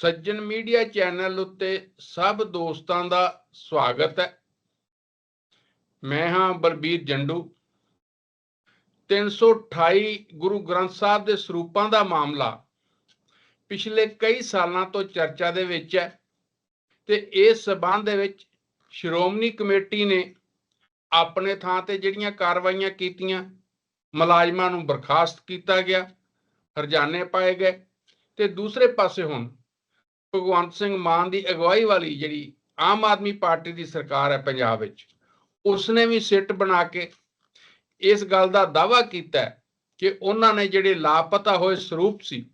ਸੱਜਣ media channel ਉੱਤੇ ਸਭ ਦੋਸਤਾਂ ਦਾ ਸਵਾਗਤ ਹੈ। ਮੈਂ ਹਾਂ ਬਲਬੀਰ ਜੰਡੂ। 328 ਗੁਰੂ ਗ੍ਰੰਥ ਸਾਹਿਬ ਦੇ ਸਰੂਪਾਂ ਦਾ ਮਾਮਲਾ ਪਿਛਲੇ ਕਈ ਸਾਲਾਂ ਤੋਂ ਚਰਚਾ ਦੇ ਵਿੱਚ ਹੈ ਤੇ ਇਸ ਸਬੰਧ ਦੇ ਵਿੱਚ ਸ਼੍ਰੋਮਣੀ ਕਮੇਟੀ ਨੇ ਆਪਣੇ ਥਾਂ ਤੇ ਜਿਹੜੀਆਂ ਕਾਰਵਾਈਆਂ ਕੀਤੀਆਂ, ਮੁਲਾਜ਼ਮਾਂ ਨੂੰ ਬਰਖਾਸਤ ਕੀਤਾ ਗਿਆ, ਹਰਜਾਨੇ ਪਾਏ ਗਏ ਤੇ ਦੂਸਰੇ ਪਾਸੇ ਹੁਣ ਭਗਵੰਤ ਸਿੰਘ ਮਾਨ ਦੀ ਅਗਵਾਈ ਵਾਲੀ ਜਿਹੜੀ ਆਮ ਆਦਮੀ ਪਾਰਟੀ ਦੀ ਸਰਕਾਰ ਹੈ ਪੰਜਾਬ ਵਿੱਚ, ਉਸਨੇ ਵੀ ਸਿੱਟ ਬਣਾ ਕੇ ਇਸ ਗੱਲ ਦਾ ਦਾਵਾ ਕੀਤਾ ਕਿ ਉਹਨਾਂ ਨੇ ਜਿਹੜੇ ਲਾਪਤਾ ਹੋਏ ਸਰੂਪ ਸੀ,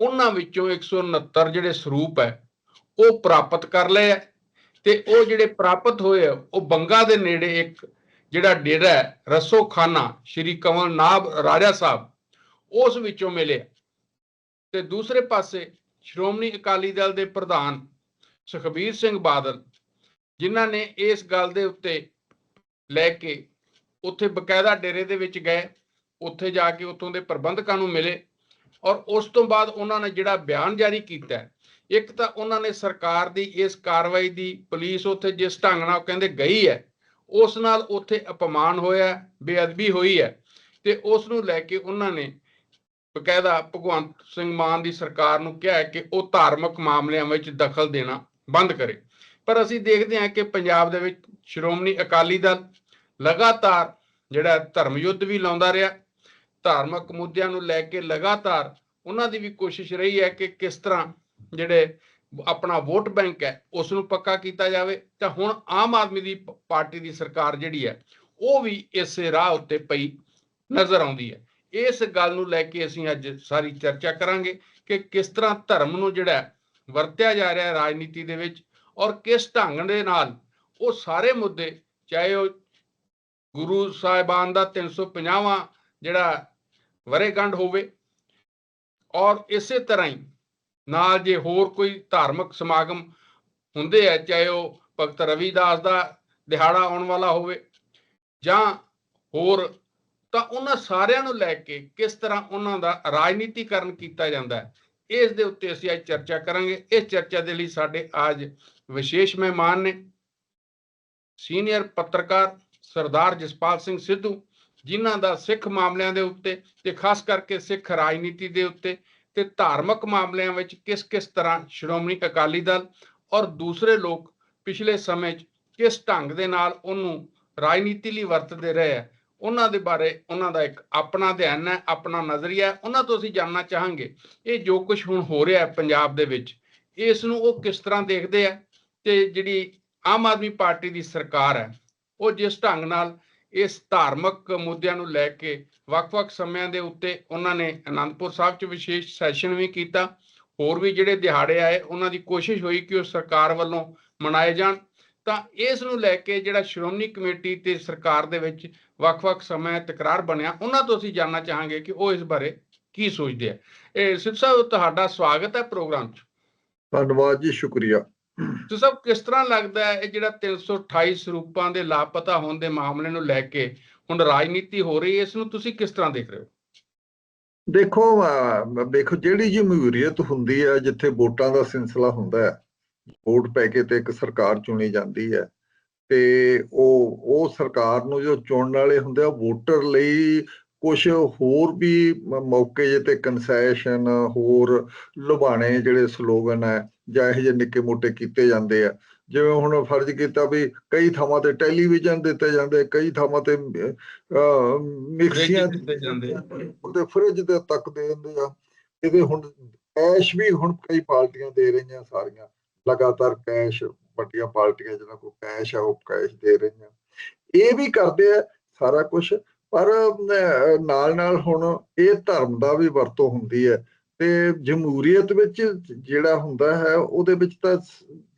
ਉਹਨਾਂ ਵਿੱਚੋਂ 169 ਜਿਹੜੇ ਸਰੂਪ ਹੈ, ਉਹ ਪ੍ਰਾਪਤ ਕਰ ਲਏ ਹੈ ਤੇ ਉਹ ਜਿਹੜੇ ਪ੍ਰਾਪਤ ਹੋਏ ਆ ਉਹ ਬੰਗਾ ਦੇ ਨੇੜੇ ਇੱਕ ਜਿਹੜਾ ਡੇਰਾ ਹੈ, ਰਸੋਖਾਨਾ, ਸ਼੍ਰੀ ਕਮਲ ਨਾਬ ਰਾਜਾ ਸਾਹਿਬ, ਉਸ ਵਿੱਚੋਂ ਮਿਲੇ ਤੇ ਦੂਸਰੇ ਪਾਸੇ ਸ਼੍ਰੋਮਣੀ ਅਕਾਲੀ ਦਲ ਦੇ ਪ੍ਰਧਾਨ ਸੁਖਬੀਰ ਸਿੰਘ ਬਾਦਲ, ਜਿਨ੍ਹਾਂ ਨੇ ਇਸ ਗੱਲ ਦੇ ਉੱਤੇ ਲੈ ਕੇ ਉੱਥੇ ਬਕਾਇਦਾ ਡੇਰੇ ਦੇ ਵਿੱਚ ਗਏ, ਉੱਥੇ ਜਾ ਕੇ ਉੱਥੋਂ ਦੇ ਪ੍ਰਬੰਧਕਾਂ ਨੂੰ ਮਿਲੇ ਔਰ ਉਸ ਤੋਂ ਬਾਅਦ ਉਹਨਾਂ ਨੇ ਜਿਹੜਾ ਬਿਆਨ ਜਾਰੀ ਕੀਤਾ, ਇੱਕ ਤਾਂ ਉਹਨਾਂ ਨੇ ਸਰਕਾਰ ਦੀ ਇਸ ਕਾਰਵਾਈ ਦੀ ਪੁਲਿਸ ਉੱਥੇ ਜਿਸ ਢੰਗ ਨਾਲ ਕਹਿੰਦੇ ਗਈ ਹੈ, ਉਸ ਨਾਲ ਉੱਥੇ ਅਪਮਾਨ ਹੋਇਆ, ਬੇਅਦਬੀ ਹੋਈ ਹੈ ਤੇ ਉਸ ਨੂੰ ਲੈ ਕੇ ਉਹਨਾਂ ਨੇ ਬਕਾਇਦਾ ਭਗਵੰਤ ਸਿੰਘ ਮਾਨ ਦੀ ਸਰਕਾਰ ਨੂੰ ਕਿਹਾ ਹੈ ਕਿ ਉਹ ਧਾਰਮਿਕ ਮਾਮਲਿਆਂ ਵਿੱਚ ਦਖਲ ਦੇਣਾ ਬੰਦ ਕਰੇ। ਪਰ ਅਸੀਂ ਦੇਖਦੇ ਹਾਂ ਕਿ ਪੰਜਾਬ ਦੇ ਵਿੱਚ ਸ਼੍ਰੋਮਣੀ ਅਕਾਲੀ ਦਲ ਲਗਾਤਾਰ ਜਿਹੜਾ ਧਰਮ ਯੁੱਧ ਵੀ ਲਾਉਂਦਾ ਰਿਹਾ। ਧਾਰਮਿਕ ਮੁੱਦਿਆਂ ਨੂੰ ਲੈ ਕੇ ਲਗਾਤਾਰ ਉਹਨਾਂ ਦੀ ਵੀ ਕੋਸ਼ਿਸ਼ ਰਹੀ ਹੈ ਕਿ ਕਿਸ ਤਰ੍ਹਾਂ ਜਿਹੜੇ ਆਪਣਾ ਵੋਟ ਬੈਂਕ ਹੈ ਉਸ ਨੂੰ ਪੱਕਾ ਕੀਤਾ ਜਾਵੇ। ਤਾਂ ਹੁਣ ਆਮ ਆਦਮੀ ਦੀ ਪਾਰਟੀ ਦੀ ਸਰਕਾਰ ਜਿਹੜੀ ਹੈ ਉਹ ਵੀ ਇਸੇ ਰਾਹ ਉੱਤੇ ਪਈ ਨਜ਼ਰ ਆਉਂਦੀ ਹੈ। ਇਸ ਗੱਲ ਨੂੰ ਲੈ ਕੇ ਅਸੀਂ ਅੱਜ ਸਾਰੀ ਚਰਚਾ ਕਰਾਂਗੇ ਕਿ ਕਿਸ ਤਰ੍ਹਾਂ ਧਰਮ ਨੂੰ ਜਿਹੜਾ ਵਰਤਿਆ ਜਾ ਰਿਹਾ ਰਾਜਨੀਤੀ ਦੇ ਵਿੱਚ ਔਰ ਕਿਸ ਢੰਗ ਦੇ ਨਾਲ ਉਹ ਸਾਰੇ ਮੁੱਦੇ, ਚਾਹੇ ਉਹ ਗੁਰੂ ਸਾਹਿਬਾਨ ਦਾ 350ਵਾਂ ਜਿਹੜਾ ਵਰੇਗੰਢ ਹੋਵੇ ਔਰ ਇਸੇ ਤਰ੍ਹਾਂ ਹੀ ਨਾਲ ਜੇ ਹੋਰ ਕੋਈ ਧਾਰਮਿਕ ਸਮਾਗਮ ਹੁੰਦੇ ਆ, ਚਾਹੇ ਉਹ ਭਗਤ ਰਵੀਦਾਸ ਦਾ ਦਿਹਾੜਾ ਆਉਣ ਵਾਲਾ ਹੋਵੇ ਜਾਂ ਹੋਰ ਤਾਂ ਉਹਨਾਂ ਸਾਰਿਆਂ ਨੂੰ ਲੈ ਕੇ ਕਿਸ ਤਰ੍ਹਾਂ ਉਹਨਾਂ ਦਾ ਰਾਜਨੀਤੀਕਰਨ ਕੀਤਾ ਜਾਂਦਾ ਹੈ। ਇਸ ਦੇ ਉੱਤੇ ਅਸੀਂ ਅੱਜ ਚਰਚਾ ਕਰਾਂਗੇ। ਇਸ ਚਰਚਾ ਦੇ ਲਈ ਸਾਡੇ ਅੱਜ ਵਿਸ਼ੇਸ਼ ਮਹਿਮਾਨ ਨੇ ਸੀਨੀਅਰ ਪੱਤਰਕਾਰ ਸਰਦਾਰ ਜਸਪਾਲ ਸਿੰਘ ਸਿੱਧੂ, ਜਿਨ੍ਹਾਂ ਦਾ ਸਿੱਖ ਮਾਮਲਿਆਂ ਦੇ ਉੱਤੇ ਤੇ ਖਾਸ ਕਰਕੇ ਸਿੱਖ ਰਾਜਨੀਤੀ ਦੇ ਉੱਤੇ ਤੇ ਧਾਰਮਿਕ ਮਾਮਲਿਆਂ ਵਿੱਚ ਕਿਸ-ਕਿਸ ਤਰ੍ਹਾਂ ਸ਼੍ਰੋਮਣੀ ਅਕਾਲੀ ਦਲ ਔਰ ਦੂਸਰੇ ਲੋਕ ਪਿਛਲੇ ਸਮੇਂ 'ਚ ਕਿਸ ਢੰਗ ਦੇ ਨਾਲ ਉਹਨੂੰ ਰਾਜਨੀਤੀ ਲਈ ਵਰਤਦੇ ਰਹੇ ਆ। ਉਹਨਾਂ ਦੇ ਬਾਰੇ ਉਹਨਾਂ ਦਾ ਇੱਕ ਆਪਣਾ ਧਿਆਨ ਹੈ, ਆਪਣਾ ਨਜ਼ਰੀਆ ਹੈ, ਉਹਨਾਂ ਤੋਂ ਅਸੀਂ ਜਾਣਨਾ ਚਾਹਾਂਗੇ। ਇਹ ਜੋ ਕੁਝ ਹੁਣ ਹੋ ਰਿਹਾ ਹੈ ਪੰਜਾਬ ਦੇ ਵਿੱਚ, ਇਸ ਨੂੰ ਉਹ ਕਿਸ ਤਰ੍ਹਾਂ ਦੇਖਦੇ ਆ? ਤੇ ਜਿਹੜੀ ਆਮ ਆਦਮੀ ਪਾਰਟੀ ਦੀ ਸਰਕਾਰ ਹੈ, ਉਹ ਜਿਸ ਢੰਗ ਨਾਲ ਇਸ ਧਾਰਮਿਕ ਮੁੱਦਿਆਂ ਨੂੰ ਲੈ ਕੇ ਵੱਖ-ਵੱਖ ਸਮਿਆਂ ਦੇ ਉੱਤੇ ਉਹਨਾਂ ਨੇ ਅਨੰਦਪੁਰ ਸਾਹਿਬ 'ਚ ਵਿਸ਼ੇਸ਼ ਸੈਸ਼ਨ ਵੀ ਕੀਤਾ, ਹੋਰ ਵੀ ਜਿਹੜੇ ਦਿਹਾੜੇ ਆਏ, ਉਹਨਾਂ ਦੀ ਕੋਸ਼ਿਸ਼ ਹੋਈ ਕਿ ਉਹ ਸਰਕਾਰ ਵੱਲੋਂ ਮਨਾਏ ਜਾਣ। ਤਾਂ ਇਸ ਨੂੰ ਲੈ ਕੇ ਜਿਹੜਾ ਸ਼੍ਰੋਮਣੀ ਕਮੇਟੀ ਤੇ ਸਰਕਾਰ ਦੇ ਵਿੱਚ ਵੱਖ-ਵੱਖ ਸਮੇਂ ਤਕਰਾਰ ਬਣਿਆ ਉਹਨਾਂ ਤੋਂ ਅਸੀਂ ਜਾਣਨਾ ਚਾਹਾਂਗੇ ਕਿ ਉਹ ਇਸ ਬਾਰੇ ਕੀ ਸੋਚਦੇ ਆ। ਇਹ ਸਿੱਧ ਸਾਹਿਬ ਤੁਹਾਡਾ ਸਵਾਗਤ ਹੈ ਪ੍ਰੋਗਰਾਮ 'ਚ। ਧੰਨਵਾਦ ਜੀ ਸ਼ੁਕਰੀਆ। ਸਿੱਧ ਸਾਹਿਬ ਕਿਸ ਤਰ੍ਹਾਂ ਲੱਗਦਾ ਹੈ ਇਹ ਜਿਹੜਾ 328 ਸਰੂਪਾਂ ਦੇ ਲਾਪਤਾ ਹੋਣ ਦੇ ਮਾਮਲੇ ਨੂੰ ਲੈ ਕੇ ਹੁਣ ਰਾਜਨੀਤੀ ਹੋ ਰਹੀ ਹੈ ਇਸ ਨੂੰ ਤੁਸੀਂ ਕਿਸ ਤਰ੍ਹਾਂ ਦੇਖ ਰਹੇ ਹੋ? ਦੇਖੋ ਦੇਖੋ ਜਿਹੜੀ ਜਮਹੂਰੀਅਤ ਹੁੰਦੀ ਹੈ ਜਿੱਥੇ ਵੋਟਾਂ ਦਾ ਸਿਲਸਿਲਾ ਹੁੰਦਾ ਹੈ ਵੋਟ ਪੈ ਕੇ ਤੇ ਇੱਕ ਸਰਕਾਰ ਚੁਣੀ ਜਾਂਦੀ ਹੈ। ਤੇ ਉਹ ਉਹ ਸਰਕਾਰ ਨੂੰ ਜੋ ਚੁਣਨ ਵਾਲੇ ਹੁੰਦੇ ਆ ਵੋਟਰ ਲਈ ਕੁਝ ਹੋਰ ਵੀ ਮੌਕੇ ਜੇ ਤੇ ਕਨਸੈਸ਼ਨ ਹੋਰ ਲੁਭਾਣੇ ਜਿਹੜੇ ਸਲੋਗਨ ਹੈ ਜਾਂ ਇਹੋ ਜਿਹੇ ਨਿੱਕੇ ਮੋਟੇ ਕੀਤੇ ਜਾਂਦੇ ਆ। ਜਿਵੇਂ ਹੁਣ ਫਰਜ਼ ਕੀਤਾ ਵੀ ਕਈ ਥਾਵਾਂ ਤੇ ਟੈਲੀਵਿਜ਼ਨ ਦਿੱਤੇ ਜਾਂਦੇ ਕਈ ਥਾਵਾਂ ਤੇ ਮਿਕਸੀਆਂ ਦਿੱਤੇ ਜਾਂਦੇ। ਉਹਦੇ ਫ੍ਰਿਜ ਦੇ ਤੱਕ ਦੇ ਦਿੰਦੇ ਆ। ਇਹਦੇ ਹੁਣ ਕੈਸ਼ ਵੀ ਹੁਣ ਕਈ ਪਾਰਟੀਆਂ ਦੇ ਰਹੀਆਂ ਸਾਰੀਆਂ। ਲਗਾਤਾਰ ਕੈਸ਼, ਵੱਡੀਆਂ ਪਾਰਟੀਆਂ ਜਿਹਨਾਂ ਕੋਲ ਕੈਸ਼ ਆ, ਉਹ ਕੈਸ਼ ਦੇ ਰਹੀਆਂ। ਇਹ ਵੀ ਕਰਦੇ ਆ ਸਾਰਾ ਕੁਝ ਪਰ ਨਾਲ ਨਾਲ ਹੁਣ ਇਹ ਧਰਮ ਦਾ ਵੀ ਵਰਤੋਂ ਹੁੰਦੀ ਹੈ। ਤੇ ਜਮਹੂਰੀਅਤ ਵਿੱਚ ਜਿਹੜਾ ਹੁੰਦਾ ਹੈ, ਉਹਦੇ ਵਿੱਚ ਤਾਂ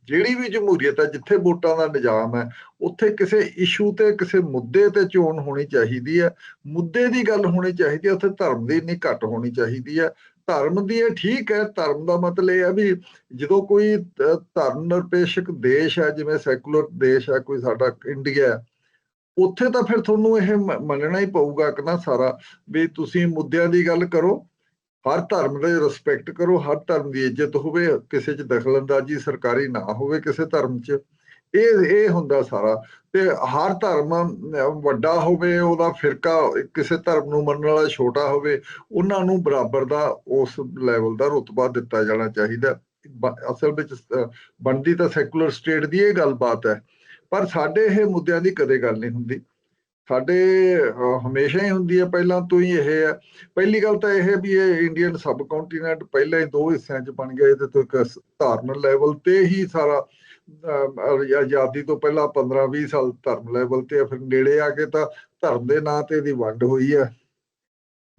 ਜਿਹੜੀ ਵੀ ਜਮਹੂਰੀਅਤ ਹੈ, ਜਿੱਥੇ ਵੋਟਾਂ ਦਾ ਨਿਜ਼ਾਮ ਹੈ, ਉੱਥੇ ਕਿਸੇ ਇਸ਼ੂ ਤੇ, ਕਿਸੇ ਮੁੱਦੇ ਤੇ ਚੋਣ ਹੋਣੀ ਚਾਹੀਦੀ ਹੈ। ਮੁੱਦੇ ਦੀ ਗੱਲ ਹੋਣੀ ਚਾਹੀਦੀ ਹੈ, ਉੱਥੇ ਧਰਮ ਦੀ ਨਹੀਂ ਘੱਟ ਹੋਣੀ ਚਾਹੀਦੀ ਹੈ। ਧਰਮ ਦੀ ਇਹ ਠੀਕ ਹੈ ਧਰਮ ਦਾ ਮਤਲਬ ਇਹ ਹੈ ਵੀ ਜਦੋਂ ਕੋਈ ਧਰਮ ਨਿਰਪੇਸ਼ਕ ਦੇਸ਼ ਹੈ ਜਿਵੇਂ ਸੈਕੂਲਰ ਦੇਸ਼ ਹੈ ਕੋਈ ਸਾਡਾ ਇੰਡੀਆ ਹੈ, ਉੱਥੇ ਤਾਂ ਫਿਰ ਤੁਹਾਨੂੰ ਇਹ ਮ- ਮੰਨਣਾ ਹੀ ਪਊਗਾ ਕਿ ਨਾ ਸਾਰਾ ਵੀ ਤੁਸੀਂ ਮੁੱਦਿਆਂ ਦੀ ਗੱਲ ਕਰੋ ਹਰ ਧਰਮ ਦੇ ਰਿਸਪੈਕਟ ਕਰੋ ਹਰ ਧਰਮ ਦੀ ਇੱਜ਼ਤ ਹੋਵੇ ਕਿਸੇ 'ਚ ਦਖਲਅੰਦਾਜ਼ੀ ਸਰਕਾਰੀ ਨਾ ਹੋਵੇ ਕਿਸੇ ਧਰਮ 'ਚ। ਇਹ ਇਹ ਹੁੰਦਾ ਸਾਰਾ। ਤੇ ਹਰ ਧਰਮ ਵੱਡਾ ਹੋਵੇ ਉਹਦਾ ਫਿਰਕਾ ਕਿਸੇ ਧਰਮ ਨੂੰ ਮੰਨਣ ਵਾਲਾ ਛੋਟਾ ਹੋਵੇ ਉਹਨਾਂ ਨੂੰ ਬਰਾਬਰ ਦਾ ਉਸ ਲੈਵਲ ਦਾ ਰੁਤਬਾ ਦਿੱਤਾ ਜਾਣਾ ਚਾਹੀਦਾ। ਬ- ਅਸਲ ਵਿੱਚ ਅਹ, ਬਣਦੀ ਤਾਂ ਸੈਕੂਲਰ ਸਟੇਟ ਦੀ ਇਹ ਗੱਲਬਾਤ ਹੈ ਪਰ ਸਾਡੇ ਇਹ ਮੁੱਦਿਆਂ ਦੀ ਕਦੇ ਗੱਲ ਨਹੀਂ ਹੁੰਦੀ। ਸਾਡੇ ਹਮੇਸ਼ਾ ਹੀ ਹੁੰਦੀ ਹੈ ਪਹਿਲਾਂ ਤੋਂ ਹੀ ਇਹ ਹੈ ਪਹਿਲੀ ਗੱਲ ਤਾਂ ਇਹ ਹੈ ਵੀ ਇਹ ਇੰਡੀਅਨ ਸਬ ਕੰਟੀਨੈਂਟ ਪਹਿਲਾਂ ਹੀ ਦੋ ਹਿੱਸਿਆਂ 'ਚ ਬਣ ਗਿਆ ਇਹਦੇ ਤੋਂ ਇੱਕ ਧਾਰਮਿਕ ਲੈਵਲ ਤੇ ਹੀ ਸਾਰਾ ਆਜ਼ਾਦੀ ਤੋਂ ਪਹਿਲਾਂ 15-20 ਸਾਲ ਧਰਮ ਲੈਵਲ ਤੇ ਫਿਰ ਨੇੜੇ ਆ ਕੇ ਤਾਂ ਧਰਮ ਦੇ ਨਾਂ ਤੇ ਇਹਦੀ ਵੰਡ ਹੋਈ ਹੈ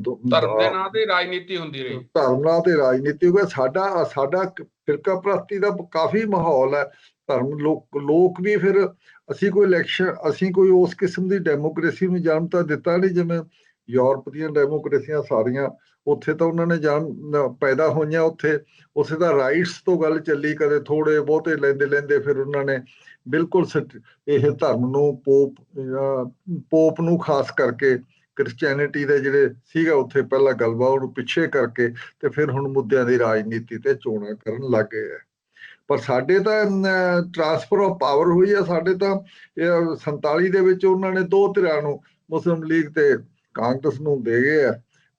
ਧਰਮ ਦੇ ਨਾਂ ਤੇ ਰਾਜਨੀਤੀ ਹੁੰਦੀ ਰਹੀ। ਧਰਮ ਨਾਲ ਤੇ ਰਾਜਨੀਤੀ ਹੋ ਗਿਆ ਸਾਡਾ ਸਾਡਾ ਫਿਰਕਾ ਪ੍ਰਸਤੀ ਦਾ ਕਾਫੀ ਮਾਹੌਲ ਹੈ ਧਰਮ, ਲੋਕ ਲੋਕ ਵੀ ਫਿਰ ਅਸੀਂ ਕੋਈ ਇਲੈਕਸ਼ਨ ਅਸੀਂ ਕੋਈ ਉਸ ਕਿਸਮ ਦੀ ਡੈਮੋਕ੍ਰੇਸੀ ਨੂੰ ਜਨਮ ਤਾਂ ਦਿੱਤਾ ਨਹੀਂ ਜਿਵੇਂ ਯੂਰਪ ਦੀਆਂ ਡੈਮੋਕ੍ਰੇਸੀਆਂ ਸਾਰੀਆਂ, ਉੱਥੇ ਤਾਂ ਉਹਨਾਂ ਨੇ ਜਨਮ ਪੈਦਾ ਹੋਈਆਂ ਉੱਥੇ ਉਸੇ ਦਾ ਰਾਈਟਸ ਤੋਂ ਗੱਲ ਚੱਲੀ ਕਦੇ ਥੋੜੇ ਬਹੁਤੇ ਲੈਂਦੇ ਲੈਂਦੇ ਫਿਰ ਉਹਨਾਂ ਨੇ ਬਿਲਕੁਲ ਸਟ- ਇਹ ਧਰਮ ਨੂੰ ਪੋਪ ਪੋਪ ਨੂੰ ਖਾਸ ਕਰਕੇ ਕ੍ਰਿਸਚੀਅਨਿਟੀ ਦੇ ਜਿਹੜੇ ਸੀਗਾ ਉੱਥੇ ਪਹਿਲਾਂ ਗੱਲਬਾਤ ਉਹਨੂੰ ਪਿੱਛੇ ਕਰਕੇ ਤੇ ਫਿਰ ਹੁਣ ਮੁੱਦਿਆਂ ਦੀ ਰਾਜਨੀਤੀ ਤੇ ਚੋਣਾਂ ਕਰਨ ਲੱਗ ਗਏ ਆ। ਪਰ ਸਾਡੇ ਤਾਂ ਟ੍ਰਾਂਸਫਰ ਆਫ ਪਾਵਰ ਹੋਈ ਆ, ਸਾਡੇ ਤਾਂ, ਇਹ 47 ਦੇ ਵਿੱਚ ਉਹਨਾਂ ਨੇ ਦੋ ਧਿਰਾਂ ਨੂੰ ਮੁਸਲਿਮ ਲੀਗ ਤੇ ਕਾਂਗਰਸ ਨੂੰ ਦੇ ਗਏ ਆ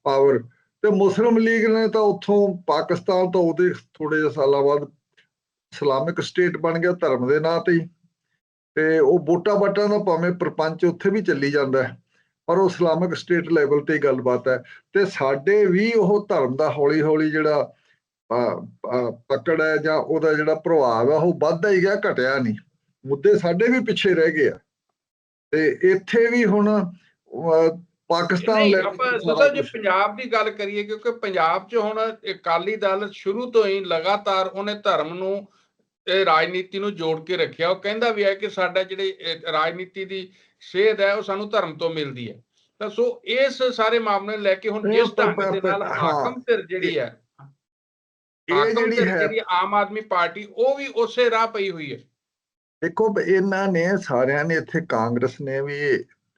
ਪਾਵਰ ਤੇ ਮੁਸਲਿਮ ਲੀਗ ਨੇ ਤਾਂ ਉੱਥੋਂ ਪਾਕਿਸਤਾਨ ਤੋਂ ਉਹਦੇ ਥੋੜੇ ਜਿਹੇ ਸਾਲਾਂ ਬਾਅਦ ਇਸਲਾਮਿਕ ਸਟੇਟ ਬਣ ਗਿਆ ਧਰਮ ਦੇ ਨਾਂ ਤੇ ਹੀ। ਤੇ ਉਹ ਵੋਟਾਂ ਵਾਟਾਂ ਦਾ ਭਾਵੇਂ ਪ੍ਰਪੰਚ ਉੱਥੇ ਵੀ ਚੱਲੀ ਜਾਂਦਾ ਹੈ, ਪਰ ਉਹ ਇਸਲਾਮਿਕ ਸਟੇਟ ਲੈਵਲ ਤੇ ਹੀ ਗੱਲਬਾਤ ਹੈ। ਤੇ ਸਾਡੇ ਵੀ ਉਹ ਧਰਮ ਦਾ ਹੌਲੀ ਹੌਲੀ ਜਿਹੜਾ ਪਕੜ ਹੈ ਜਾਂ ਉਹਦਾ ਜਿਹੜਾ ਪ੍ਰਭਾਵ ਹੈ ਉਹ ਵੱਧਦਾ ਹੀ ਗਿਆ ਘਟਿਆ ਨਹੀਂ। ਮੁੱਦੇ ਸਾਡੇ ਵੀ ਪਿੱਛੇ ਰਹਿ ਗਏ ਆ। ਤੇ ਇੱਥੇ ਵੀ ਹੁਣ ਪਾਕਿਸਤਾਨ ਤੇ ਸਾਰਾ ਸੋਚੋ ਜੇ ਪੰਜਾਬ ਦੀ ਗੱਲ ਕਰੀਏ ਕਿਉਂਕਿ ਪੰਜਾਬ 'ਚ ਹੁਣ ਅਕਾਲੀ ਦਲ ਸ਼ੁਰੂ ਤੋਂ ਹੀ ਲਗਾਤਾਰ ਉਹਨੇ ਧਰਮ ਨੂੰ ਇਹ ਰਾਜਨੀਤੀ ਨੂੰ ਜੋੜ ਕੇ ਰੱਖਿਆ। ਉਹ ਕਹਿੰਦਾ ਵੀ ਹੈ ਕਿ ਸਾਡਾ ਜਿਹੜੇ ਰਾਜਨੀਤੀ ਦੀ ਸੇਧ ਹੈ ਉਹ ਸਾਨੂੰ ਧਰਮ ਤੋਂ ਮਿਲਦੀ ਹੈ। ਤਾਂ ਸੋ ਇਸ ਸਾਰੇ ਮਾਮਲੇ ਲੈ ਕੇ ਹੁਣ ਤਾਂ ਢੰਗ ਦੇ ਨਾਲ। ਹਾਕਮ ਧਿਰ ਜਿਹੜੀ ਹੈ ਇਹ ਜਿਹੜੀ ਹੈ ਆਮ ਆਦਮੀ ਪਾਰਟੀ ਉਹ ਵੀ ਉਸੇ ਰਾਹ ਪਈ ਹੋਈ ਹੈ। ਦੇਖੋ ਇਹਨਾਂ ਨੇ ਸਾਰਿਆਂ ਨੇ ਇੱਥੇ ਕਾਂਗਰਸ ਨੇ ਵੀ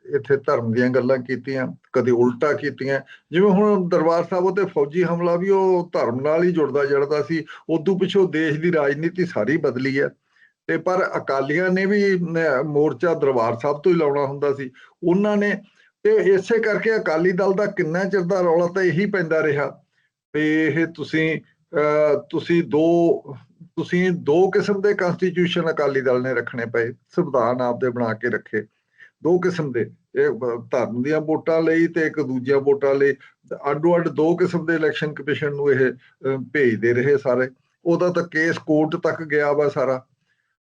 ਇੱਥੇ ਧਰਮ ਦੀਆਂ ਗੱਲਾਂ ਕੀਤੀਆਂ ਕਦੇ ਉਲਟਾ ਕੀਤੀਆਂ। ਜਿਵੇਂ ਹੁਣ ਦਰਬਾਰ ਸਾਹਿਬ ਉਤੇ ਫੌਜੀ ਹਮਲਾ ਵੀ ਉਹ ਧਰਮ ਨਾਲ ਹੀ ਜੁੜਦਾ ਜੜਦਾ ਸੀ ਉਦੋਂ ਪਿੱਛੋਂ ਦੇਸ਼ ਦੀ ਰਾਜਨੀਤੀ ਸਾਰੀ ਬਦਲੀ ਹੈ। ਤੇ ਪਰ ਅਕਾਲੀਆਂ ਨੇ ਵੀ ਮੋਰਚਾ ਦਰਬਾਰ ਸਾਹਿਬ ਤੋਂ ਹੀ ਲਾਉਣਾ ਹੁੰਦਾ ਸੀ। ਉਹਨਾਂ ਨੇ ਤੇ ਇਸੇ ਕਰਕੇ ਅਕਾਲੀ ਦਲ ਦਾ ਕਿੰਨਾ ਚਿਰ ਦਾ ਰੌਲਾ ਤਾਂ ਇਹੀ ਪੈਂਦਾ ਰਿਹਾ। ਵੀ ਇਹ ਤੁਸੀਂ ਤੁਸੀਂ ਦੋ ਤੁਸੀਂ ਦੋ ਕਿਸਮ ਦੇ ਕਨਸਟੀਟਿਊਸ਼ਨ ਅਕਾਲੀ ਦਲ ਨੇ ਰੱਖਣੇ ਪਏ, ਸੰਵਿਧਾਨ ਆਪਦੇ ਬਣਾ ਕੇ ਰੱਖੇ। ਦੋ ਕਿਸਮ ਦੇ, ਇੱਕ ਧਰਮ ਦੀਆਂ ਵੋਟਾਂ ਲਈ ਤੇ ਇੱਕ ਦੂਜੀਆਂ ਵੋਟਾਂ ਲਈ। ਅੱਡੋ ਅੱਡ ਦੋ ਕਿਸਮ ਦੇ ਇਲੈਕਸ਼ਨ ਕਮਿਸ਼ਨ ਨੂੰ ਇਹ ਭੇਜਦੇ ਰਹੇ ਸਾਰੇ। ਉਹਦਾ ਤਾਂ ਕੇਸ ਕੋਰਟ ਤੱਕ ਗਿਆ ਵਾ ਸਾਰਾ।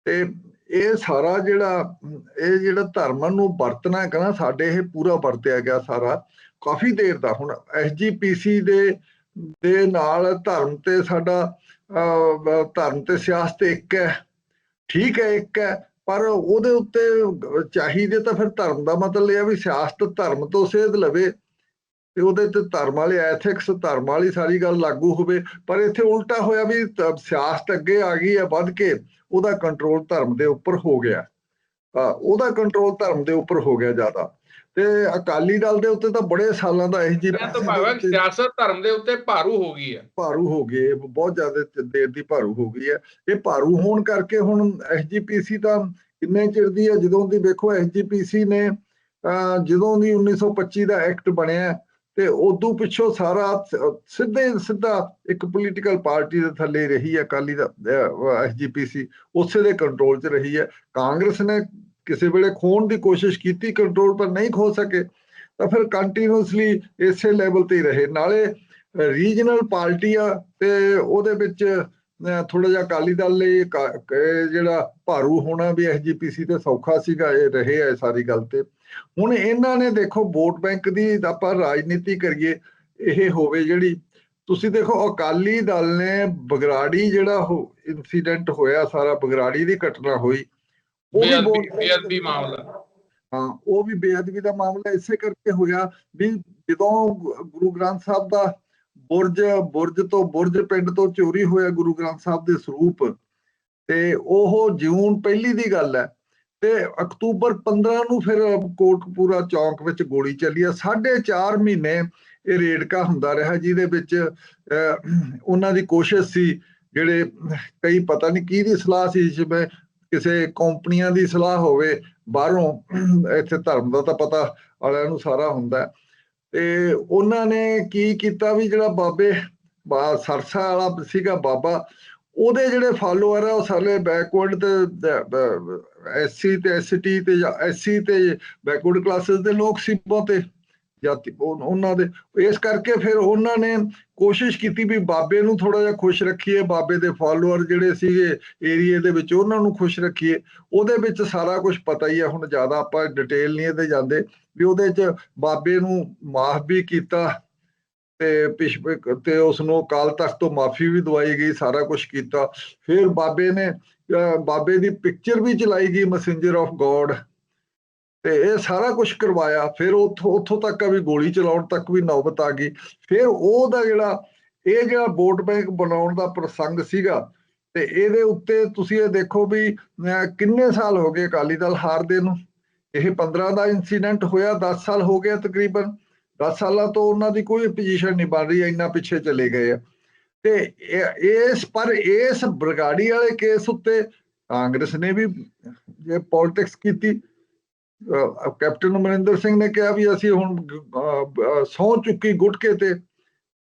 ਤੇ ਇਹ ਸਾਰਾ ਜਿਹੜਾ, ਇਹ ਜਿਹੜਾ ਧਰਮ ਨੂੰ ਵਰਤਣਾ ਹੈ ਨਾ, ਸਾਡੇ ਇਹ ਪੂਰਾ ਵਰਤਿਆ ਗਿਆ ਸਾਰਾ। ਕਾਫੀ ਦੇਰ ਦਾ ਹੁਣ ਐਸਜੀਪੀਸੀ ਦੇ ਦੇ ਨਾਲ ਧਰਮ ਤੇ ਸਾਡਾ ਅਹ, ਧਰਮ ਤੇ ਸਿਆਸਤ ਇੱਕ ਹੈ। ਠੀਕ ਹੈ ਇੱਕ ਹੈ ਪਰ ਉਹਦੇ ਉੱਤੇ ਚਾਹੀਦੇ ਤਾਂ ਫਿਰ ਧਰਮ ਦਾ ਮਤਲਬ ਇਹ ਹੈ ਵੀ ਸਿਆਸਤ ਧਰਮ ਤੋਂ ਸੇਧ ਲਵੇ ਤੇ ਉਹਦੇ ਤੇ ਧਰਮ ਵਾਲੇ ਐਥਿਕਸ ਧਰਮ ਵਾਲੀ ਸਾਰੀ ਗੱਲ ਲਾਗੂ ਹੋਵੇ। ਪਰ ਇੱਥੇ ਉਲਟਾ ਹੋਇਆ ਵੀ ਸਿਆਸਤ ਅੱਗੇ ਆ ਗਈ ਹੈ ਵੱਧ ਕੇ ਉਹਦਾ ਕੰਟਰੋਲ ਧਰਮ ਦੇ ਉੱਪਰ ਹੋ ਗਿਆ। ਉਹਦਾ ਕੰਟਰੋਲ ਧਰਮ ਦੇ ਉੱਪਰ ਹੋ ਗਿਆ ਜ਼ਿਆਦਾ। ਤੇ ਅਕਾਲੀ ਦਲ ਦੇ ਉੱਤੇ ਤਾਂ ਬੜੇ ਸਾਲਾਂ ਦਾ ਮੈਂ ਤਾਂ ਭਾਵੇਂ ਸਿਆਸਤ ਧਰਮ ਦੇ ਉੱਤੇ ਭਾਰੂ ਹੋ ਗਈ ਹੈ। ਭਾਰੂ ਹੋ ਗਏ ਬਹੁਤ ਜ਼ਿਆਦਾ ਦੇਰ ਦੀ ਭਾਰੂ ਹੋ ਗਈ ਹੈ। ਇਹ ਭਾਰੂ ਹੋਣ ਕਰਕੇ ਹੁਣ ਐਸਜੀਪੀਸੀ ਤਾਂ ਕਿੰਨੇ ਚਿਰ ਦੀ ਹੈ? ਜਦੋਂ ਦੀ ਵੇਖੋ ਐਸਜੀਪੀਸੀ ਨੇ ਜਦੋਂ ਦੀ 1925 ਦਾ ਐਕਟ ਬਣਿਆ ਤੇ ਉਦੋਂ ਪਿੱਛੋਂ ਸਾਰਾ ਸਿੱਧੇ ਸਿੱਧਾ ਇੱਕ ਪੋਲੀਟੀਕਲ ਪਾਰਟੀ ਦੇ ਥੱਲੇ ਰਹੀ ਹੈ ਅਕਾਲੀ ਦਾ ਐਸਜੀਪੀਸੀ ਉਸੇ ਦੇ ਕੰਟਰੋਲ 'ਚ ਰਹੀ ਹੈ। ਕਾਂਗਰਸ ਨੇ ਕਿਸੇ ਵੇਲੇ ਖੋਣ ਦੀ ਕੋਸ਼ਿਸ਼ ਕੀਤੀ ਕੰਟਰੋਲ ਪਰ ਨਹੀਂ ਖੋ ਸਕੇ, ਤਾਂ ਫਿਰ ਕੰਟੀਨਿਊਸਲੀ ਇਸੇ ਲੈਵਲ ਤੇ ਹੀ ਰਹੇ। ਨਾਲੇ ਰੀਜਨਲ ਪਾਰਟੀ ਆ ਤੇ ਉਹਦੇ ਵਿੱਚ ਥੋੜਾ ਜਿਹਾ ਅਕਾਲੀ ਦਲ ਲਈ ਕਾ- ਜਿਹੜਾ ਭਾਰੂ ਹੋਣਾ ਵੀ ਐਸਜੀਪੀਸੀ ਤੇ ਸੌਖਾ ਸੀਗਾ, ਇਹ ਰਹੇ ਆ ਇਹ ਸਾਰੀ ਗੱਲ ਤੇ। ਹੁਣ ਇਹਨਾਂ ਨੇ ਦੇਖੋ, ਵੋਟ ਬੈਂਕ ਦੀ ਆਪਾਂ ਰਾਜਨੀਤੀ ਕਰੀਏ, ਇਹ ਹੋਵੇ ਜਿਹੜੀ, ਤੁਸੀਂ ਦੇਖੋ, ਅਕਾਲੀ ਦਲ ਨੇ ਬਗਰਾੜੀ ਜਿਹੜਾ ਇਨਸੀਡੈਂਟ ਹੋਇਆ, ਸਾਰਾ ਬਗਰਾੜੀ ਦੀ ਘਟਨਾ ਹੋਈ। ਉਹ ਵੀ ਬੇਅਦਬੀ ਦੀ- ਮਾਮਲਾ। ਹਾਂ ਉਹ ਵੀ ਬੇਅਦਬੀ ਦਾ ਮਾਮਲਾ ਇਸੇ ਕਰਕੇ ਹੋਇਆ ਵੀ ਜਦੋਂ ਗੁਰੂ ਗ੍ਰੰਥ ਸਾਹਿਬ ਦਾ ਬੁਰਜ ਬੁਰਜ ਤੋਂ ਬੁਰਜ ਪਿੰਡ ਤੋਂ ਚੋਰੀ ਹੋਇਆ ਗੁਰੂ ਗ੍ਰੰਥ ਸਾਹਿਬ ਦੇ ਸਰੂਪ ਤੇ ਉਹ ਜੂਨ ਪਹਿਲੀ ਦੀ ਗੱਲ ਹੈ ਤੇ ਅਕਤੂਬਰ 15 ਨੂੰ ਫਿਰ ਕੋਟਕਪੂਰਾ ਚੌਂਕ ਵਿੱਚ ਗੋਲੀ ਚੱਲੀ ਆ। ਸਾਢੇ ਚਾਰ ਮਹੀਨੇ ਇਹ ਰੇਡਕਾ ਹੁੰਦਾ ਰਿਹਾ ਜਿਹਦੇ ਵਿੱਚ ਉਹਨਾਂ ਦੀ ਕੋਸ਼ਿਸ਼ ਸੀ ਜਿਹੜੇ ਕਈ ਪਤਾ ਨਹੀਂ ਕਿਹਦੀ ਸਲਾਹ ਸੀ ਜਿਵੇਂ ਕਿਸੇ ਕੰਪਨੀਆਂ ਦੀ ਸਲਾਹ ਹੋਵੇ, ਬਾਹਰੋਂ ਇੱਥੇ ਧਰਮ ਦਾ ਤਾਂ ਪਤਾ ਵਾਲਿਆਂ ਨੂੰ ਸਾਰਾ ਹੁੰਦਾ ਤੇ ਉਹਨਾਂ ਨੇ ਕੀ ਕੀਤਾ ਵੀ ਜਿਹੜਾ ਬਾਬੇ ਸਰਸਾ ਵਾਲਾ ਸੀਗਾ ਬਾਬਾ, ਉਹਦੇ ਜਿਹੜੇ ਫਾਲੋਅਰ ਆ, ਉਹ ਸਾਰੇ ਬੈਕਵਰਡ ਤੇ ਐਸਸੀ ਤੇ ਐਸਟੀ ਤੇ ਜਾਂ ਐਸਸੀ ਤੇ ਬੈਕਵਰਡ ਕਲਾਸਿਸ ਦੇ ਲੋਕ ਸੀ ਬਹੁਤੇ। ਜਾਤੀ ਉਹਨਾਂ ਦੇ ਇਸ ਕਰਕੇ ਫਿਰ ਉਹਨਾਂ ਨੇ ਕੋਸ਼ਿਸ਼ ਕੀਤੀ ਵੀ ਬਾਬੇ ਨੂੰ ਥੋੜਾ ਜਿਹਾ ਖੁਸ਼ ਰੱਖੀਏ, ਬਾਬੇ ਦੇ ਫਾਲੋਅਰ ਜਿਹੜੇ ਸੀਗੇ ਏਰੀਏ ਦੇ ਵਿੱਚ ਉਹਨਾਂ ਨੂੰ ਖੁਸ਼ ਰੱਖੀਏ। ਉਹਦੇ ਵਿੱਚ ਸਾਰਾ ਕੁਝ ਪਤਾ ਹੀ ਹੈ, ਹੁਣ ਜ਼ਿਆਦਾ ਆਪਾਂ ਡਿਟੇਲ ਨਹੀਂ ਇਹਦੇ ਜਾਂਦੇ। ਵੀ ਉਹਦੇ ਚ ਬਾਬੇ ਨੂੰ ਮਾਫ ਵੀ ਕੀਤਾ ਤੇ ਪਿਛ ਤੇ ਉਸ ਨੂੰ ਅਕਾਲ ਤਖਤ ਤੋਂ ਮਾਫੀ ਵੀ ਦਵਾਈ ਗਈ, ਸਾਰਾ ਕੁਝ ਕੀਤਾ। ਫਿਰ ਬਾਬੇ ਨੇ ਬਾਬੇ ਦੀ ਪਿਕਚਰ ਵੀ ਚਲਾਈ ਗਈ ਮੈਸੇਂਜਰ ਆਫ ਗੋਡ ਤੇ ਇਹ ਸਾਰਾ ਕੁਝ ਕਰਵਾਇਆ, ਫਿਰ ਉੱਥੋਂ ਉੱਥੋਂ ਤੱਕ ਵੀ ਗੋਲੀ ਚਲਾਉਣ ਤੱਕ ਵੀ ਨੌਬਤ ਆ ਗਈ। ਫਿਰ ਉਹਦਾ ਜਿਹੜਾ, ਇਹ ਜਿਹੜਾ ਵੋਟ ਬੈਂਕ ਬਣਾਉਣ ਦਾ ਪ੍ਰਸੰਗ ਸੀਗਾ, ਤੇ ਇਹਦੇ ਉੱਤੇ ਤੁਸੀਂ ਇਹ ਦੇਖੋ ਵੀ ਕਿੰਨੇ ਸਾਲ ਹੋ ਗਏ ਅਕਾਲੀ ਦਲ ਹਾਰਦੇ ਨੂੰ? ਇਹ 15 ਦਾ ਇਨਸੀਡੈਂਟ ਹੋਇਆ 10 ਸਾਲ ਹੋ ਗਏ ਤਕਰੀਬਨ। 10 ਸਾਲਾਂ ਤੋਂ ਉਹਨਾਂ ਦੀ ਕੋਈ ਪੋਜੀਸ਼ਨ ਨਹੀਂ ਬਣ ਰਹੀ, ਇੰਨਾ ਪਿੱਛੇ ਚਲੇ ਗਏ ਆ। ਤੇ ਇਸ, ਪਰ ਇਸ ਬਰਗਾੜੀ ਵਾਲੇ ਕੇਸ ਉੱਤੇ ਕਾਂਗਰਸ ਨੇ ਵੀ, ਜੇ ਪੋਲਿਟਿਕਸ ਕੀਤੀ ਕੈਪਟਨ ਅਮਰਿੰਦਰ ਸਿੰਘ ਨੇ ਕਿਹਾ ਵੀ ਅਸੀਂ ਹੁਣ ਸੌ ਚੁੱਕੀ ਗੁਟਕੇ ਤੇ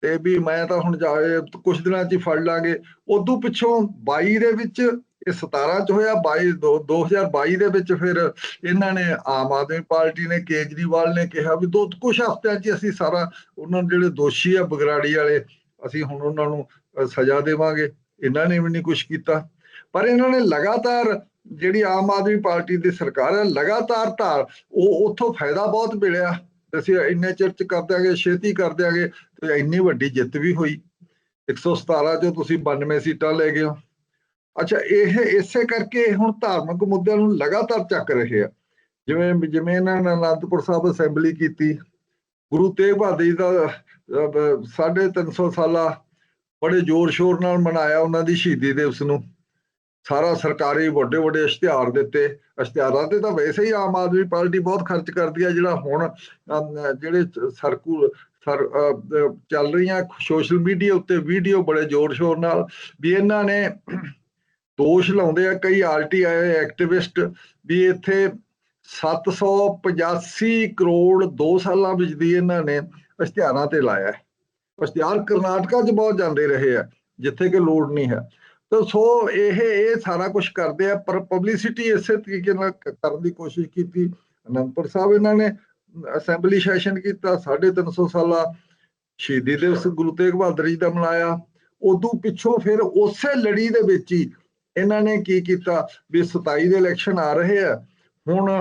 ਤੇ ਵੀ ਮੈਂ ਤਾਂ ਹੁਣ ਜਾ ਕੁਝ ਦਿਨਾਂ 'ਚ ਹੀ ਫੜ ਲਾਂਗੇ। ਉਦੋਂ ਪਿੱਛੋਂ 22 ਦੇ ਵਿੱਚ ਇਹ 17 ਚ ਹੋਇਆ 22 ਦੋ- 2022 ਦੇ ਵਿੱਚ ਫਿਰ ਇਹਨਾਂ ਨੇ ਆਮ ਆਦਮੀ ਪਾਰਟੀ ਨੇ, ਕੇਜਰੀਵਾਲ ਨੇ ਕਿਹਾ ਵੀ ਦੋ ਕੁਝ ਹਫ਼ਤਿਆਂ 'ਚ ਅਸੀਂ ਸਾਰਾ ਉਹਨਾਂ ਨੂੰ ਜਿਹੜੇ ਦੋਸ਼ੀ ਆ, ਬਗਰਾੜੀ ਵਾਲੇ, ਅਸੀਂ ਹੁਣ ਉਹਨਾਂ ਨੂੰ ਸਜ਼ਾ ਦੇਵਾਂਗੇ। ਇਹਨਾਂ ਨੇ ਵੀ ਨਹੀਂ ਕੁਝ ਕੀਤਾ। ਪਰ ਇਹਨਾਂ ਨੇ ਲਗਾਤਾਰ ਜਿਹੜੀ ਆਮ ਆਦਮੀ ਪਾਰਟੀ ਦੀ ਸਰਕਾਰ ਹੈ ਲਗਾਤਾਰ ਧਾਰ ਉਹ ਉੱਥੋਂ ਫਾਇਦਾ ਬਹੁਤ ਮਿਲਿਆ। ਅਸੀਂ ਇੰਨੇ ਚਿਰ ਚ ਕਰ ਦਿਆਂਗੇ ਛੇਤੀ ਕਰ ਦਿਆਂਗੇ ਤੇ ਇੰਨੀ ਵੱਡੀ ਜਿੱਤ ਵੀ ਹੋਈ। 117 ਚੋਂ ਤੁਸੀਂ 92 ਸੀਟਾਂ ਲੈ ਗਏ ਹੋ। ਅੱਛਾ ਇਹ ਇਸੇ ਕਰਕੇ ਹੁਣ ਧਾਰਮਿਕ ਮੁੱਦਿਆਂ ਨੂੰ ਲਗਾਤਾਰ ਚੱਕ ਰਹੇ ਆ। ਜਿਵੇਂ ਜਿਵੇਂ ਇਹਨਾਂ ਨੇ ਅਨੰਦਪੁਰ ਸਾਹਿਬ ਅਸੈਂਬਲੀ ਕੀਤੀ ਗੁਰੂ ਤੇਗ ਬਹਾਦਰ ਜੀ ਦਾ ਅਹ, ਅਹ, ਸਾਢੇ 350 ਸਾਲਾ ਬੜੇ ਜ਼ੋਰ ਸ਼ੋਰ ਨਾਲ ਮਨਾਇਆ ਉਹਨਾਂ ਦੀ ਸ਼ਹੀਦੀ ਦਿਵਸ ਨੂੰ। ਸਾਰਾ ਸਰਕਾਰੀ ਵੱਡੇ ਵੱਡੇ ਇਸ਼ਤਿਹਾਰ ਦਿੱਤੇ। ਇਸ਼ਤਿਹਾਰਾਂ ਤੇ ਤਾਂ ਵੈਸੇ ਹੀ ਆਮ ਆਦਮੀ ਪਾਰਟੀ ਬਹੁਤ ਖਰਚ ਕਰਦੀ ਹੈ, ਜਿਹੜਾ ਹੁਣ ਜਿਹੜੇ ਸਰਕੂ, ਸਰ ਚੱਲ ਰਹੀਆਂ ਸੋਸ਼ਲ ਮੀਡੀਆ ਉੱਤੇ ਵੀਡੀਓ ਬੜੇ ਜ਼ੋਰ ਸ਼ੋਰ ਨਾਲ ਵੀ ਇਹਨਾਂ ਨੇ ਦੋਸ਼ ਲਾਉਂਦੇ ਆ, ਕਈ ਆਰਟੀਆਈ ਐਕਟਿਵਿਸਟ ਵੀ ਇੱਥੇ 785 ਕਰੋੜ 2 ਸਾਲਾਂ ਵਿੱਚ ਦੀ ਇਹਨਾਂ ਨੇ ਇਸ਼ਤਿਹਾਰਾਂ ਤੇ ਲਾਇਆ। ਹੈ ਇਸ਼ਤਿਹਾਰ ਕਰਨਾਟਕਾ 'ਚ ਬਹੁਤ ਜਾਂਦੇ ਰਹੇ ਆ, ਜਿੱਥੇ ਕਿ ਲੋੜ ਨਹੀਂ ਹੈ। ਤਾਂ ਸੋ ਇਹ ਇਹ ਸਾਰਾ ਕੁਝ ਕਰਦੇ ਆ, ਪਰ ਪਬਲਿਸਿਟੀ ਇਸੇ ਤਰੀਕੇ ਨਾਲ ਕਰਨ ਦੀ ਕੋਸ਼ਿਸ਼ ਕੀਤੀ। ਅਨੰਦਪੁਰ ਸਾਹਿਬ ਇਹਨਾਂ ਨੇ ਅਸੈਂਬਲੀ ਸੈਸ਼ਨ ਕੀਤਾ 350 ਸਾਲਾ ਸ਼ਹੀਦੀ ਦਿਵਸ ਗੁਰੂ ਤੇਗ ਬਹਾਦਰ ਜੀ ਦਾ ਮਨਾਇਆ। ਉਦੋਂ ਪਿੱਛੋਂ ਫਿਰ ਉਸੇ ਲੜੀ ਦੇ ਵਿੱਚ ਹੀ ਇਹਨਾਂ ਨੇ ਕੀ ਕੀਤਾ ਵੀ 27 ਦੇ ਇਲੈਕਸ਼ਨ ਆ ਰਹੇ ਆ। ਹੁਣ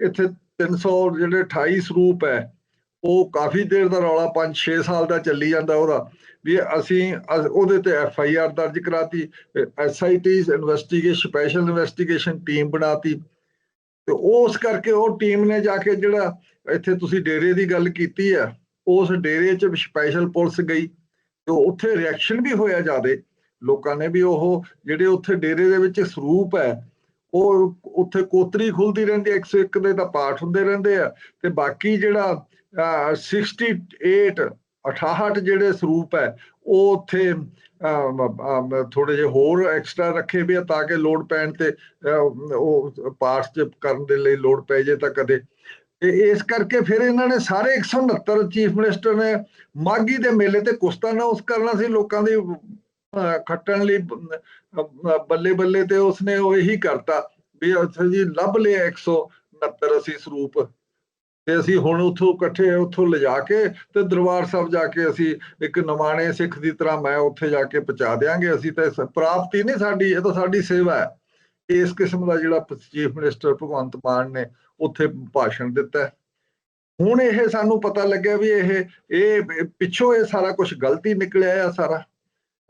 ਇੱਥੇ 300 ਜਿਹੜੇ 28 ਸਰੂਪ ਹੈ ਉਹ ਕਾਫੀ ਦੇਰ ਦਾ ਰੌਲਾ 5-6 ਸਾਲ ਦਾ ਚੱਲੀ ਜਾਂਦਾ ਉਹਦਾ, ਵੀ ਅਸੀਂ ਅਸ- ਉਹਦੇ ਤੇ ਐਫ ਆਈ ਆਰ ਦਰਜ ਕਰਾਤੀ S I T investigation special investigation team ਬਣਾਤੀ। ਤੇ ਉਸ ਕਰਕੇ ਉਹ ਟੀਮ ਨੇ ਜਾ ਕੇ ਜਿਹੜਾ ਇੱਥੇ ਤੁਸੀਂ ਡੇਰੇ ਦੀ ਗੱਲ ਕੀਤੀ ਆ ਉਸ ਡੇਰੇ 'ਚ ਸਪੈਸ਼ਲ ਪੁਲਿਸ ਗਈ, ਤੇ ਉੱਥੇ ਰਿਐਕਸ਼ਨ ਵੀ ਹੋਇਆ ਜਿਆਦੇ। ਲੋਕਾਂ ਨੇ ਵੀ ਉਹ ਜਿਹੜੇ ਉੱਥੇ ਡੇਰੇ ਦੇ ਵਿੱਚ ਸਰੂਪ ਹੈ, ਉਹ ਉੱਥੇ ਕੋਤਰੀ ਖੁੱਲਦੀ ਰਹਿੰਦੀ ਹੈ 101 ਦੇ ਤਾਂ ਪਾਠ ਹੁੰਦੇ ਰਹਿੰਦੇ ਆ, ਤੇ ਬਾਕੀ ਜਿਹੜਾ 68 68 ਜਿਹੜੇ ਸਰੂਪ ਹੈ ਉਹ ਉੱਥੇ ਥੋੜੇ ਜਿਹੇ ਹੋਰ ਐਕਸਟਰਾ ਰੱਖੇ ਵੀ ਆ ਤਾਂ ਕਿ ਲੋਡ ਪੈਣ ਤੇ ਉਹ ਪਾਠ ਚ ਕਰਨ ਦੇ ਲਈ ਲੋਡ ਪੈ ਜੇ ਤਾਂ ਕਦੇ। ਤੇ ਇਸ ਕਰਕੇ ਫਿਰ ਇਹਨਾਂ ਨੇ ਸਾਰੇ 169 ਚੀਫ ਮਿਨਿਸਟਰ ਨੇ ਮਾਗੀ ਦੇ ਮੇਲੇ ਤੇ ਕੁਸਤਾ ਨਾ ਉਸ ਕਰਨਾ ਸੀ। ਲੋਕਾਂ ਦੀ ਅਹ, ਖੱਟਣ ਲਈ ਬੱਲੇ ਬੱਲੇ ਤੇ ਉਸਨੇ ਉਹ ਇਹੀ ਕਰਤਾ ਵੀ ਅੱਛਾ ਜੀ ਲੱਭ ਲਿਆ 169 ਅਸੀਂ ਸਰੂਪ। ਤੇ ਅਸੀਂ ਹੁਣ ਉੱਥੋਂ ਇਕੱਠੇ ਉੱਥੋਂ ਲਿਜਾ ਕੇ ਤੇ ਦਰਬਾਰ ਸਾਹਿਬ ਜਾ ਕੇ ਅਸੀਂ ਇੱਕ ਨਵਾਣੇ ਸਿੱਖ ਦੀ ਤਰ੍ਹਾਂ ਮੈਂ ਉੱਥੇ ਜਾ ਕੇ ਪਹੁੰਚਾ ਦਿਆਂਗੇ। ਅਸੀਂ ਤਾਂ ਪ੍ਰਾਪਤੀ ਨਹੀਂ ਸਾਡੀ, ਇਹ ਤਾਂ ਸਾਡੀ ਸੇਵਾ ਹੈ। ਇਸ ਕਿਸਮ ਦਾ ਜਿਹੜਾ ਚੀਫ ਮਿਨਿਸਟਰ ਭਗਵੰਤ ਮਾਨ ਨੇ ਉੱਥੇ ਭਾਸ਼ਣ ਦਿੱਤਾ ਹੁਣ ਇਹ ਸਾਨੂੰ ਪਤਾ ਲੱਗਿਆ ਵੀ ਇਹ ਇਹ ਪਿੱਛੋਂ ਇਹ ਸਾਰਾ ਕੁਝ ਗਲਤੀ ਨਿਕਲਿਆ ਆ ਸਾਰਾ।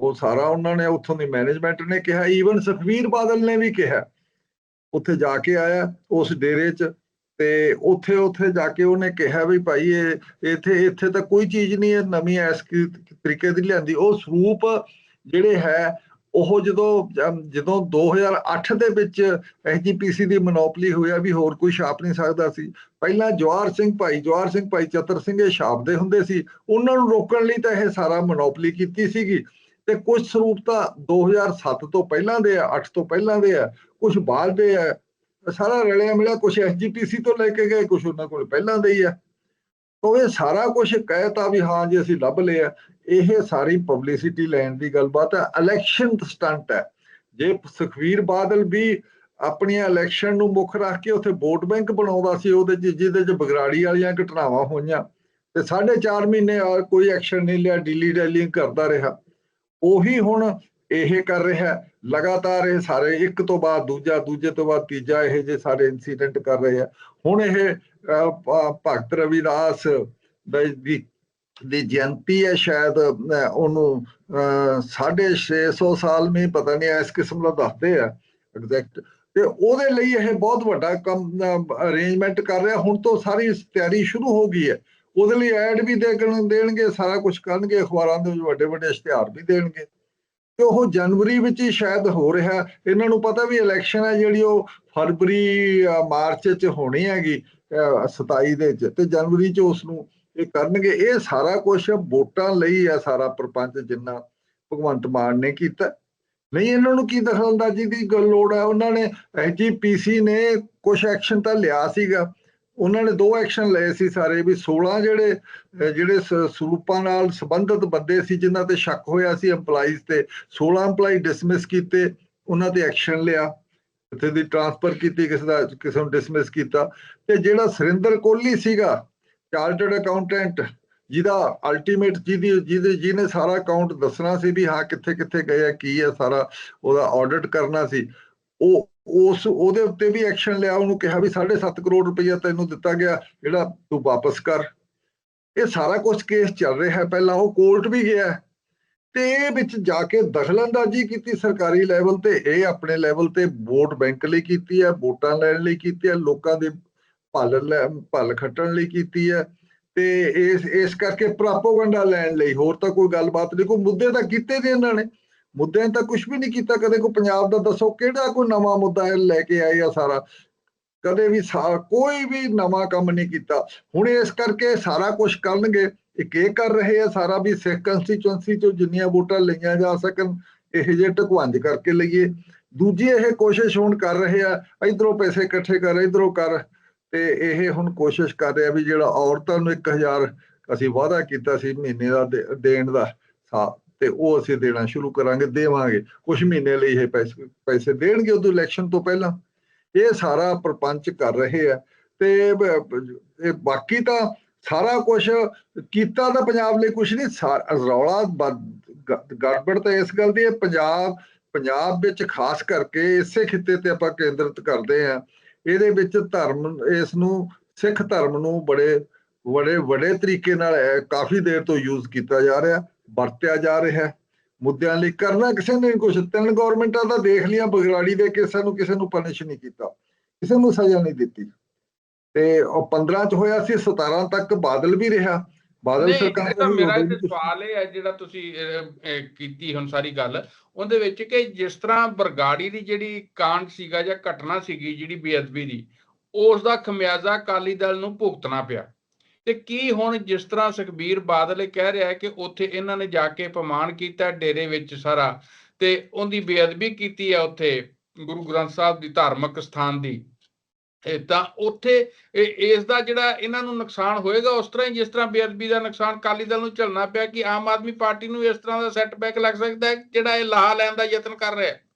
ਉਹ ਸਾਰਾ ਉਹਨਾਂ ਨੇ ਉੱਥੋਂ ਦੀ ਮੈਨੇਜਮੈਂਟ ਨੇ ਕਿਹਾ, ਈਵਨ ਸੁਖਵੀਰ ਬਾਦਲ ਨੇ ਵੀ ਕਿਹਾ। ਉੱਥੇ ਜਾ ਕੇ ਆਇਆ, ਉਸ ਡੇਰੇ 'ਚ ਤੇ ਉੱਥੇ ਉੱਥੇ ਜਾ ਕੇ ਉਹਨੇ ਕਿਹਾ ਵੀ ਭਾਈ ਇਹ ਇੱਥੇ ਇੱਥੇ ਤਾਂ ਕੋਈ ਚੀਜ਼ ਨਹੀਂ ਹੈ, ਨਵੀਂ ਐਸ ਤਰੀਕੇ ਦੀ ਲਿਆਂਦੀ। ਉਹ ਸਰੂਪ ਜਿਹੜੇ ਹੈ, ਉਹ ਜਦੋਂ ਜਮ- ਜਦੋਂ 2008 ਦੇ ਵਿੱਚ ਐਸਜੀਪੀਸੀ ਦੀ ਮੋਨੋਪੋਲੀ ਹੋਇਆ ਵੀ ਹੋਰ ਕੋਈ ਛਾਪ ਨਹੀਂ ਸਕਦਾ ਸੀ, ਪਹਿਲਾਂ ਜਵਾਹਰ ਸਿੰਘ ਭਾਈ, ਜਵਾਹਰ ਸਿੰਘ ਭਾਈ ਚਤਰ ਸਿੰਘ ਇਹ ਛਾਪਦੇ ਹੁੰਦੇ ਸੀ। ਉਹਨਾਂ ਨੂੰ ਰੋਕਣ ਲਈ ਤਾਂ ਇਹ ਸਾਰਾ ਮੋਨੋਪੋਲੀ ਕੀਤੀ ਸੀਗੀ। ਤੇ ਕੁਝ ਸਰੂਪ ਤਾਂ 2007 ਤੋਂ ਪਹਿਲਾਂ ਦੇ ਆ 8 ਤੋਂ ਪਹਿਲਾਂ ਦੇ ਆ, ਕੁਝ ਬਾਅਦ ਦੇ ਆ ਸਾਰਾ ਰਲਿਆ ਮਿਲਿਆ ਕੁਝ ਐਸਜੀਪੀਸੀ ਤੋਂ ਲੈ ਕੇ ਗਏ ਕੁਝ ਉਹਨਾਂ ਕੋਲ ਪਹਿਲਾਂ ਦੇ ਹੀ ਆ। ਤਾਂ ਇਹ ਸਾਰਾ ਕੁਝ ਕਹਿਤਾ ਵੀ ਹਾਂ ਜੀ, ਅਸੀਂ ਲੱਭ ਲਿਆ ਇਹ ਸਾਰੀ ਪਬਲਿਸਿਟੀ ਲੈਣ ਦੀ ਗੱਲਬਾਤ ਹੈ ਇਲੈਕਸ਼ਨ ਸਟੰਟ ਹੈ ਜੇ ਸੁਖਵੀਰ ਬਾਦਲ ਵੀ ਆਪਣੀਆਂ ਇਲੈਕਸ਼ਨ ਨੂੰ ਮੁੱਖ ਰੱਖ ਕੇ ਉੱਥੇ ਵੋਟ ਬੈਂਕ ਬਣਾਉਂਦਾ ਸੀ, ਉਹਦੇ ਚ, ਜਿਹਦੇ ਚ ਬਗਰਾੜੀ ਵਾਲੀਆਂ ਘਟਨਾਵਾਂ ਹੋਈਆਂ, ਤੇ ਸਾਢੇ ਚਾਰ ਮਹੀਨੇ ਕੋਈ ਐਕਸ਼ਨ ਨਹੀਂ ਲਿਆ ਦਿੱਲੀ ਡੈਲਿੰਗ ਕਰਦਾ ਰਿਹਾ। ਉਹੀ ਹੁਣ ਇਹ ਕਰ ਰਿਹਾ ਲਗਾਤਾਰ ਇਹ ਸਾਰੇ ਇੱਕ ਤੋਂ ਬਾਅਦ ਦੂਜਾ ਦੂਜੇ ਤੋਂ ਬਾਅਦ ਤੀਜਾ ਇਹ ਜੇ ਸਾਰੇ ਇਨਸੀਡੈਂਟ ਕਰ ਰਹੇ ਆ। ਹੁਣ ਇਹ ਭਗਤ ਰਵਿਦਾਸ ਦੀ ਦੀ ਜਯੰਤੀ ਹੈ ਸ਼ਾਇਦ ਉਹਨੂੰ ਅਹ, ਸਾਢੇ 600 ਸਾਲ ਮੇ ਪਤਾ ਨਹੀਂ ਇਸ ਕਿਸਮ ਦਾ ਦੱਸਦੇ ਆ ਐਗਜ਼ੈਕਟ ਤੇ ਉਹਦੇ ਲਈ ਇਹ ਬਹੁਤ ਵੱਡਾ ਕੰਮ ਅਰੇਂਜਮੈਂਟ ਕਰ ਰਿਹਾ। ਹੁਣ ਤੋਂ ਸਾਰੀ ਤਿਆਰੀ ਸ਼ੁਰੂ ਹੋ ਗਈ ਹੈ। ਉਹਦੇ ਲਈ ਐਡ ਵੀ ਦੇਣ ਦੇਣਗੇ ਸਾਰਾ ਕੁਝ ਕਰਨਗੇ ਅਖਬਾਰਾਂ ਦੇ ਵਿੱਚ ਵੱਡੇ ਵੱਡੇ ਇਸ਼ਤਿਹਾਰ ਵੀ ਦੇਣਗੇ। ਤੇ ਉਹ ਜਨਵਰੀ ਵਿੱਚ ਹੀ ਸ਼ਾਇਦ ਹੋ ਰਿਹਾ। ਇਹਨਾਂ ਨੂੰ ਪਤਾ ਵੀ ਇਲੈਕਸ਼ਨ ਹੈ ਜਿਹੜੀ ਉਹ ਫਰਵਰੀ ਮਾਰਚ ਚ ਹੋਣੀ ਹੈਗੀ ਅਹ, 27 ਦੇ ਵਿੱਚ ਤੇ ਜਨਵਰੀ ਚ ਉਸ ਨੂੰ ਇਹ ਕਰਨਗੇ। ਇਹ ਸਾਰਾ ਕੁਝ ਵੋਟਾਂ ਲਈ ਹੈ ਸਾਰਾ ਪ੍ਰਪੰਚ ਜਿੰਨਾ ਭਗਵੰਤ ਮਾਨ ਨੇ ਕੀਤਾ। ਨਹੀਂ ਇਹਨਾਂ ਨੂੰ ਕੀ ਦਖਲਅੰਦਾਜ਼ੀ ਦੀ ਗੱਲ ਲੋੜ ਹੈ? ਉਹਨਾਂ ਨੇ ਐਜੀਪੀਸੀ ਨੇ ਕੁਝ ਐਕਸ਼ਨ ਤਾਂ ਲਿਆ ਸੀਗਾ। ਉਹਨਾਂ ਨੇ ਦੋ ਐਕਸ਼ਨ ਲਏ ਸੀ ਸਾਰੇ ਵੀ 16 ਜਿਹੜੇ ਜਿਹੜੇ ਸਰੂਪਾਂ ਨਾਲ ਸੰਬੰਧਿਤ ਬੰਦੇ ਸੀ ਜਿਨ੍ਹਾਂ ਤੇ ਸ਼ੱਕ ਹੋਇਆ ਸੀ EMPLOYEES ਤੇ 16 EMPLOYE ਡਿਸਮਿਸ ਕੀਤੇ, ਉਹਨਾਂ ਤੇ ਐਕਸ਼ਨ ਲਿਆ ਕਿਸੇ ਦੀ ਟ੍ਰਾਂਸਫਰ ਕੀਤੀ, ਕਿਸੇ ਦਾ, ਕਿਸੇ ਨੂੰ ਡਿਸਮਿਸ ਕੀਤਾ। ਤੇ ਜਿਹੜਾ ਸੁਰਿੰਦਰ ਕੋਹਲੀ ਸੀਗਾ ਚਾਰਟਰਡ ਅਕਾਊਂਟੈਂਟ ਜਿਹਦਾ ਅਲਟੀਮੇਟ ਜਿਹਦੀ, ਜਿਹਦੇ, ਜਿਹਨੇ ਸਾਰਾ ਅਕਾਊਂਟ ਦੱਸਣਾ ਸੀ ਵੀ ਹਾਂ ਕਿੱਥੇ ਕਿੱਥੇ ਗਏ ਆ, ਕੀ ਹੈ ਸਾਰਾ ਉਹਦਾ ਆਡਿਟ ਕਰਨਾ ਸੀ, ਉਹ ਉਸ, ਉਹਦੇ ਉੱਤੇ ਵੀ ਐਕਸ਼ਨ ਲਿਆ, ਉਹਨੂੰ ਕਿਹਾ ਵੀ 7.5 ਕਰੋੜ ਰੁਪਈਆ ਤੈਨੂੰ ਦਿੱਤਾ ਗਿਆ, ਜਿਹੜਾ ਤੂੰ ਵਾਪਸ ਕਰ। ਇਹ ਸਾਰਾ ਕੁਝ ਕੇਸ ਚੱਲ ਰਿਹਾ ਹੈ ਪਹਿਲਾਂ ਉਹ ਕੋਰਟ ਵੀ ਗਿਆ। ਤੇ ਇਹ ਵਿੱਚ ਜਾ ਕੇ ਦਖਲਅੰਦਾਜ਼ੀ ਕੀਤੀ ਸਰਕਾਰੀ ਲੈਵਲ ਤੇ, ਇਹ ਆਪਣੇ ਲੈਵਲ ਤੇ ਵੋਟ ਬੈਂਕ ਲਈ ਕੀਤੀ ਹੈ, ਵੋਟਾਂ ਲੈਣ ਲਈ ਕੀਤੀ ਹੈ, ਲੋਕਾਂ ਦੇ ਭਲ ਲੈ- ਭਲ ਖੱਟਣ ਲਈ ਕੀਤੀ ਹੈ। ਤੇ ਇਸ ਇਸ ਕਰਕੇ ਪ੍ਰਾਪੋਗੰਡਾ ਲੈਣ ਲਈ ਹੋਰ ਤਾਂ ਕੋਈ ਗੱਲਬਾਤ ਨਹੀਂ, ਕੋਈ ਮੁੱਦੇ ਤਾਂ ਕੀਤੇ ਨੇ ਇਹਨਾਂ ਨੇ। ਮੁੱਦਿਆਂ ਤਾਂ ਕੁਝ ਵੀ ਨਹੀਂ ਕੀਤਾ, ਕਦੇ ਕੋਈ ਪੰਜਾਬ ਦਾ ਦੱਸੋ ਕਿਹੜਾ ਕੋਈ ਨਵਾਂ ਮੁੱਦਾ ਲੈ ਕੇ ਆਏ ਆ ਸਾਰਾ? ਕਦੇ ਵੀ ਕੋਈ ਵੀ ਨਵਾਂ ਕੰਮ ਨਹੀਂ ਕੀਤਾ। ਹੁਣ ਇਸ ਕਰਕੇ ਸਾਰਾ ਕੁਝ ਕਰਨਗੇ, ਇੱਕ ਇਹ ਕਰ ਰਹੇ ਆ ਸਾਰਾ ਵੀ ਸਿੱਖ ਕੰਸਟੀਚੁਐਂਸੀ ਚੋਂ ਜਿੰਨੀਆਂ ਵੋਟਾਂ ਲਈਆਂ ਜਾ ਸਕਣ, ਇਹ ਜੇ ਟਕਵੰਜ ਕਰਕੇ ਲਈਏ। ਦੂਜੀ ਇਹ ਕੋਸ਼ਿਸ਼ ਹੁਣ ਕਰ ਰਹੇ ਆ, ਇਧਰੋਂ ਪੈਸੇ ਇਕੱਠੇ ਕਰ, ਇਧਰੋਂ ਕਰ। ਤੇ ਇਹ ਹੁਣ ਕੋਸ਼ਿਸ਼ ਕਰ ਰਿਹਾ ਵੀ ਜਿਹੜਾ ਔਰਤਾਂ ਨੂੰ 1000 ਅਸੀਂ ਵਾਅਦਾ ਕੀਤਾ ਸੀ ਮਹੀਨੇ ਦਾ ਦੇ- ਦੇਣ ਦਾ, ਸਾ ਤੇ ਉਹ ਅਸੀਂ ਦੇਣਾ ਸ਼ੁਰੂ ਕਰਾਂਗੇ, ਦੇਵਾਂਗੇ। ਕੁਝ ਮਹੀਨੇ ਲਈ ਇਹ ਪੈਸੇ ਪੈਸੇ ਦੇਣਗੇ ਉਦੋਂ ਇਲੈਕਸ਼ਨ ਤੋਂ ਪਹਿਲਾਂ। ਇਹ ਸਾਰਾ ਪ੍ਰਪੰਚ ਕਰ ਰਹੇ ਆ ਤੇ ਇਹ ਬਾਕੀ ਤਾਂ ਸਾਰਾ ਕੁਝ ਕੀਤਾ ਤਾਂ ਪੰਜਾਬ ਲਈ ਕੁਝ ਨਹੀਂ, ਸਾ- ਰੌਲਾ ਗੜਬੜ ਤਾਂ ਇਸ ਗੱਲ ਦੀ ਹੈ। ਪੰਜਾਬ ਪੰਜਾਬ ਵਿੱਚ ਖਾਸ ਕਰਕੇ ਇਸੇ ਖਿੱਤੇ ਤੇ ਆਪਾਂ ਕੇਂਦਰਿਤ ਕਰਦੇ ਆ। ਇਹਦੇ ਵਿੱਚ ਧਰਮ, ਇਸ ਨੂੰ, ਸਿੱਖ ਧਰਮ ਨੂੰ ਬੜੇ ਬੜੇ, ਵੱਡੇ ਤਰੀਕੇ ਨਾਲ ਕਾਫੀ ਦੇਰ ਤੋਂ ਯੂਜ਼ ਕੀਤਾ ਜਾ ਰਿਹਾ। ਵਰਤਿਆ ਜਾ ਰਿਹਾ ਹੈ। ਮੁੱਦਿਆਂ ਲਈ ਕਰਨਾ ਕਿਸੇ ਨੇ ਕੁਝ ਤਿੰਨ ਗਵਰਨਮੈਂਟਾਂ ਦਾ ਦੇਖ ਲਿਆ ਬਗਰਾੜੀ ਦੇ ਕਿਸੇ ਨੂੰ ਕਿਸੇ ਨੂੰ ਪਨਿਸ਼ ਨਹੀਂ ਕੀਤਾ। ਕਿਸੇ ਨੂੰ ਸਜ਼ਾ ਨਹੀਂ ਦਿੱਤੀ। ਤੇ ਉਹ 15 ਚ ਹੋਇਆ ਸੀ 17 ਤੱਕ ਬਾਦਲ ਵੀ ਰਿਹਾ। ਬਾਦਲ ਸਰਕਾਰ ਇਹ ਦਾ ਮੇਰਾ ਕੁਛ- ਸਵਾਲ ਇਹ ਹੈ ਜਿਹੜਾ ਤੁਸੀਂ ਕੀਤੀ ਹੁਣ ਸਾਰੀ ਗੱਲ ਉਹਦੇ ਵਿੱਚ ਕਿ ਜਿਸ ਤਰ੍ਹਾਂ ਬਰਗਾੜੀ ਦੀ ਜਿਹੜੀ ਕਾਂਡ ਸੀਗਾ ਜਾਂ ਘਟਨਾ ਸੀਗੀ ਜਿਹੜੀ ਬੇਅਦਬੀ ਦੀ ਉਸ ਦਾ ਖਮਿਆਜ਼ਾ ਅਕਾਲੀ ਦਲ ਨੂੰ ਭੁਗਤਣਾ ਪਿਆ। ਤੇ ਕੀ ਹੁਣ ਜਿਸ ਤਰ੍ਹਾਂ ਸੁਖਬੀਰ ਬਾਦਲ ਇਹ ਕਹਿ ਰਿਹਾ ਹੈ ਕਿ ਉੱਥੇ ਇਹਨਾਂ ਨੇ ਜਾ ਕੇ ਅਪਮਾਨ ਕੀਤਾ ਡੇਰੇ ਵਿੱਚ ਸਾਰਾ ਤੇ ਉਹਦੀ ਬੇਅਦਬੀ ਕੀਤੀ ਹੈ ਉੱਥੇ ਗੁਰੂ ਗ੍ਰੰਥ ਸਾਹਿਬ ਦੀ ਧਾਰਮਿਕ ਸਥਾਨ ਦੀ। ਤਾਂ ਉੱਥੇ ਇਸ ਦਾ ਜਿਹੜਾ ਇਹਨਾਂ ਨੂੰ ਨੁਕਸਾਨ ਹੋਏਗਾ ਉਸ ਤਰ੍ਹਾਂ ਹੀ ਜਿਸ ਤਰ੍ਹਾਂ ਬੇਅਦਬੀ ਦਾ ਨੁਕਸਾਨ ਅਕਾਲੀ ਦਲ ਨੂੰ ਝੱਲਣਾ ਪਿਆ ਕਿ ਆਮ ਆਦਮੀ ਪਾਰਟੀ ਨੂੰ ਇਸ ਤਰ੍ਹਾਂ ਦਾ ਸੈਟਬੈਕ ਲੱਗ ਸਕਦਾ ਹੈ ਜਿਹੜਾ ਇਹ ਲਾਹਾ ਲੈਣ ਦਾ ਯਤਨ ਕਰ ਰਿਹਾ ਹੈ।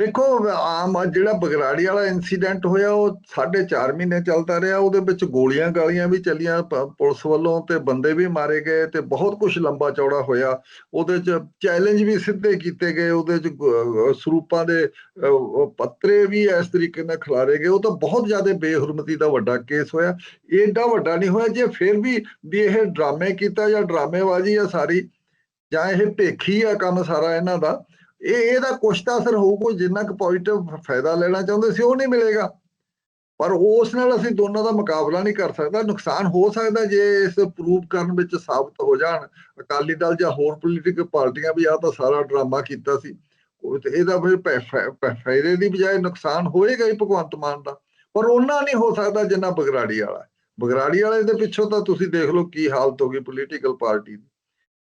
ਦੇਖੋ, ਆਮ ਜਿਹੜਾ ਬਗਰਾੜੀ ਵਾਲਾ ਇਨਸੀਡੈਂਟ ਹੋਇਆ, ਉਹ 4.5 ਮਹੀਨੇ ਚੱਲਦਾ ਰਿਹਾ। ਉਹਦੇ ਵਿੱਚ ਗੋਲੀਆਂ ਗਾਲੀਆਂ ਵੀ ਚੱਲੀਆਂ, ਪ- ਪੁਲਿਸ ਵੱਲੋਂ ਤੇ ਬੰਦੇ ਵੀ ਮਾਰੇ ਗਏ ਤੇ ਬਹੁਤ ਕੁਝ ਲੰਬਾ ਚੌੜਾ ਹੋਇਆ। ਉਹਦੇ ਚ ਚੈਲੰਜ ਵੀ ਸਿੱਧੇ ਕੀਤੇ ਗਏ। ਉਹਦੇ ਚ ਸਰੂਪਾਂ ਦੇ ਪੱਤਰੇ ਵੀ ਇਸ ਤਰੀਕੇ ਨਾਲ ਖਿਲਾਰੇ ਗਏ। ਉਹ ਤਾਂ ਬਹੁਤ ਜ਼ਿਆਦਾ ਬੇਹੁਰਮਤੀ ਦਾ ਵੱਡਾ ਕੇਸ ਹੋਇਆ। ਇਹਦਾ ਵੱਡਾ ਨਹੀਂ ਹੋਇਆ ਜੇ ਫਿਰ ਵੀ ਵੀ ਇਹ ਡਰਾਮੇ ਕੀਤਾ ਜਾਂ ਡਰਾਮੇਬਾਜ਼ੀ ਆ ਸਾਰੀ, ਜਾਂ ਇਹ ਭੇਖੀ ਆ ਕੰਮ ਸਾਰਾ ਇਹਨਾਂ ਦਾ ਇਹ ਇਹਦਾ ਕੁਛ ਤਾਂ ਅਸਰ ਹੋਊਗਾ ਜਿੰਨਾ ਕੁ ਪੋਜ਼ਿਟਿਵ ਫਾਇਦਾ ਲੈਣਾ ਚਾਹੁੰਦੇ ਸੀ, ਉਹ ਨਹੀਂ ਮਿਲੇਗਾ। ਪਰ ਉਸ ਨਾਲ ਅਸੀਂ ਦੋਨਾਂ ਦਾ ਮੁਕਾਬਲਾ ਨਹੀਂ ਕਰ ਸਕਦਾ। ਨੁਕਸਾਨ ਹੋ ਸਕਦਾ ਜੇ ਇਸ ਪ੍ਰੂਵ ਕਰਨ ਵਿੱਚ ਸਾਬਤ ਹੋ ਜਾਣ। ਅਕਾਲੀ ਦਲ ਜਾਂ ਹੋਰ ਪੋਲੀਟੀਕਲ ਪਾਰਟੀਆਂ ਵੀ ਆ ਤਾਂ ਸਾਰਾ ਡਰਾਮਾ ਕੀਤਾ ਸੀ। ਇਹਦਾ ਫਿਰ ਪੈ- ਫੈ- ਫਾਇਦੇ ਦੀ ਬਜਾਏ ਨੁਕਸਾਨ ਹੋਏਗਾ ਹੀ ਭਗਵੰਤ ਮਾਨ ਦਾ। ਪਰ ਉਹਨਾਂ ਨਹੀਂ ਹੋ ਸਕਦਾ ਜਿੰਨਾ ਬਗਰਾੜੀ ਵਾਲਾ ਬਗਰਾੜੀ ਵਾਲੇ ਦੇ ਪਿੱਛੋਂ ਤਾਂ ਤੁਸੀਂ ਦੇਖ ਲਓ ਕੀ ਹਾਲਤ ਹੋ ਗਈ ਪੋਲੀਟੀਕਲ ਪਾਰਟੀ ਦੀ।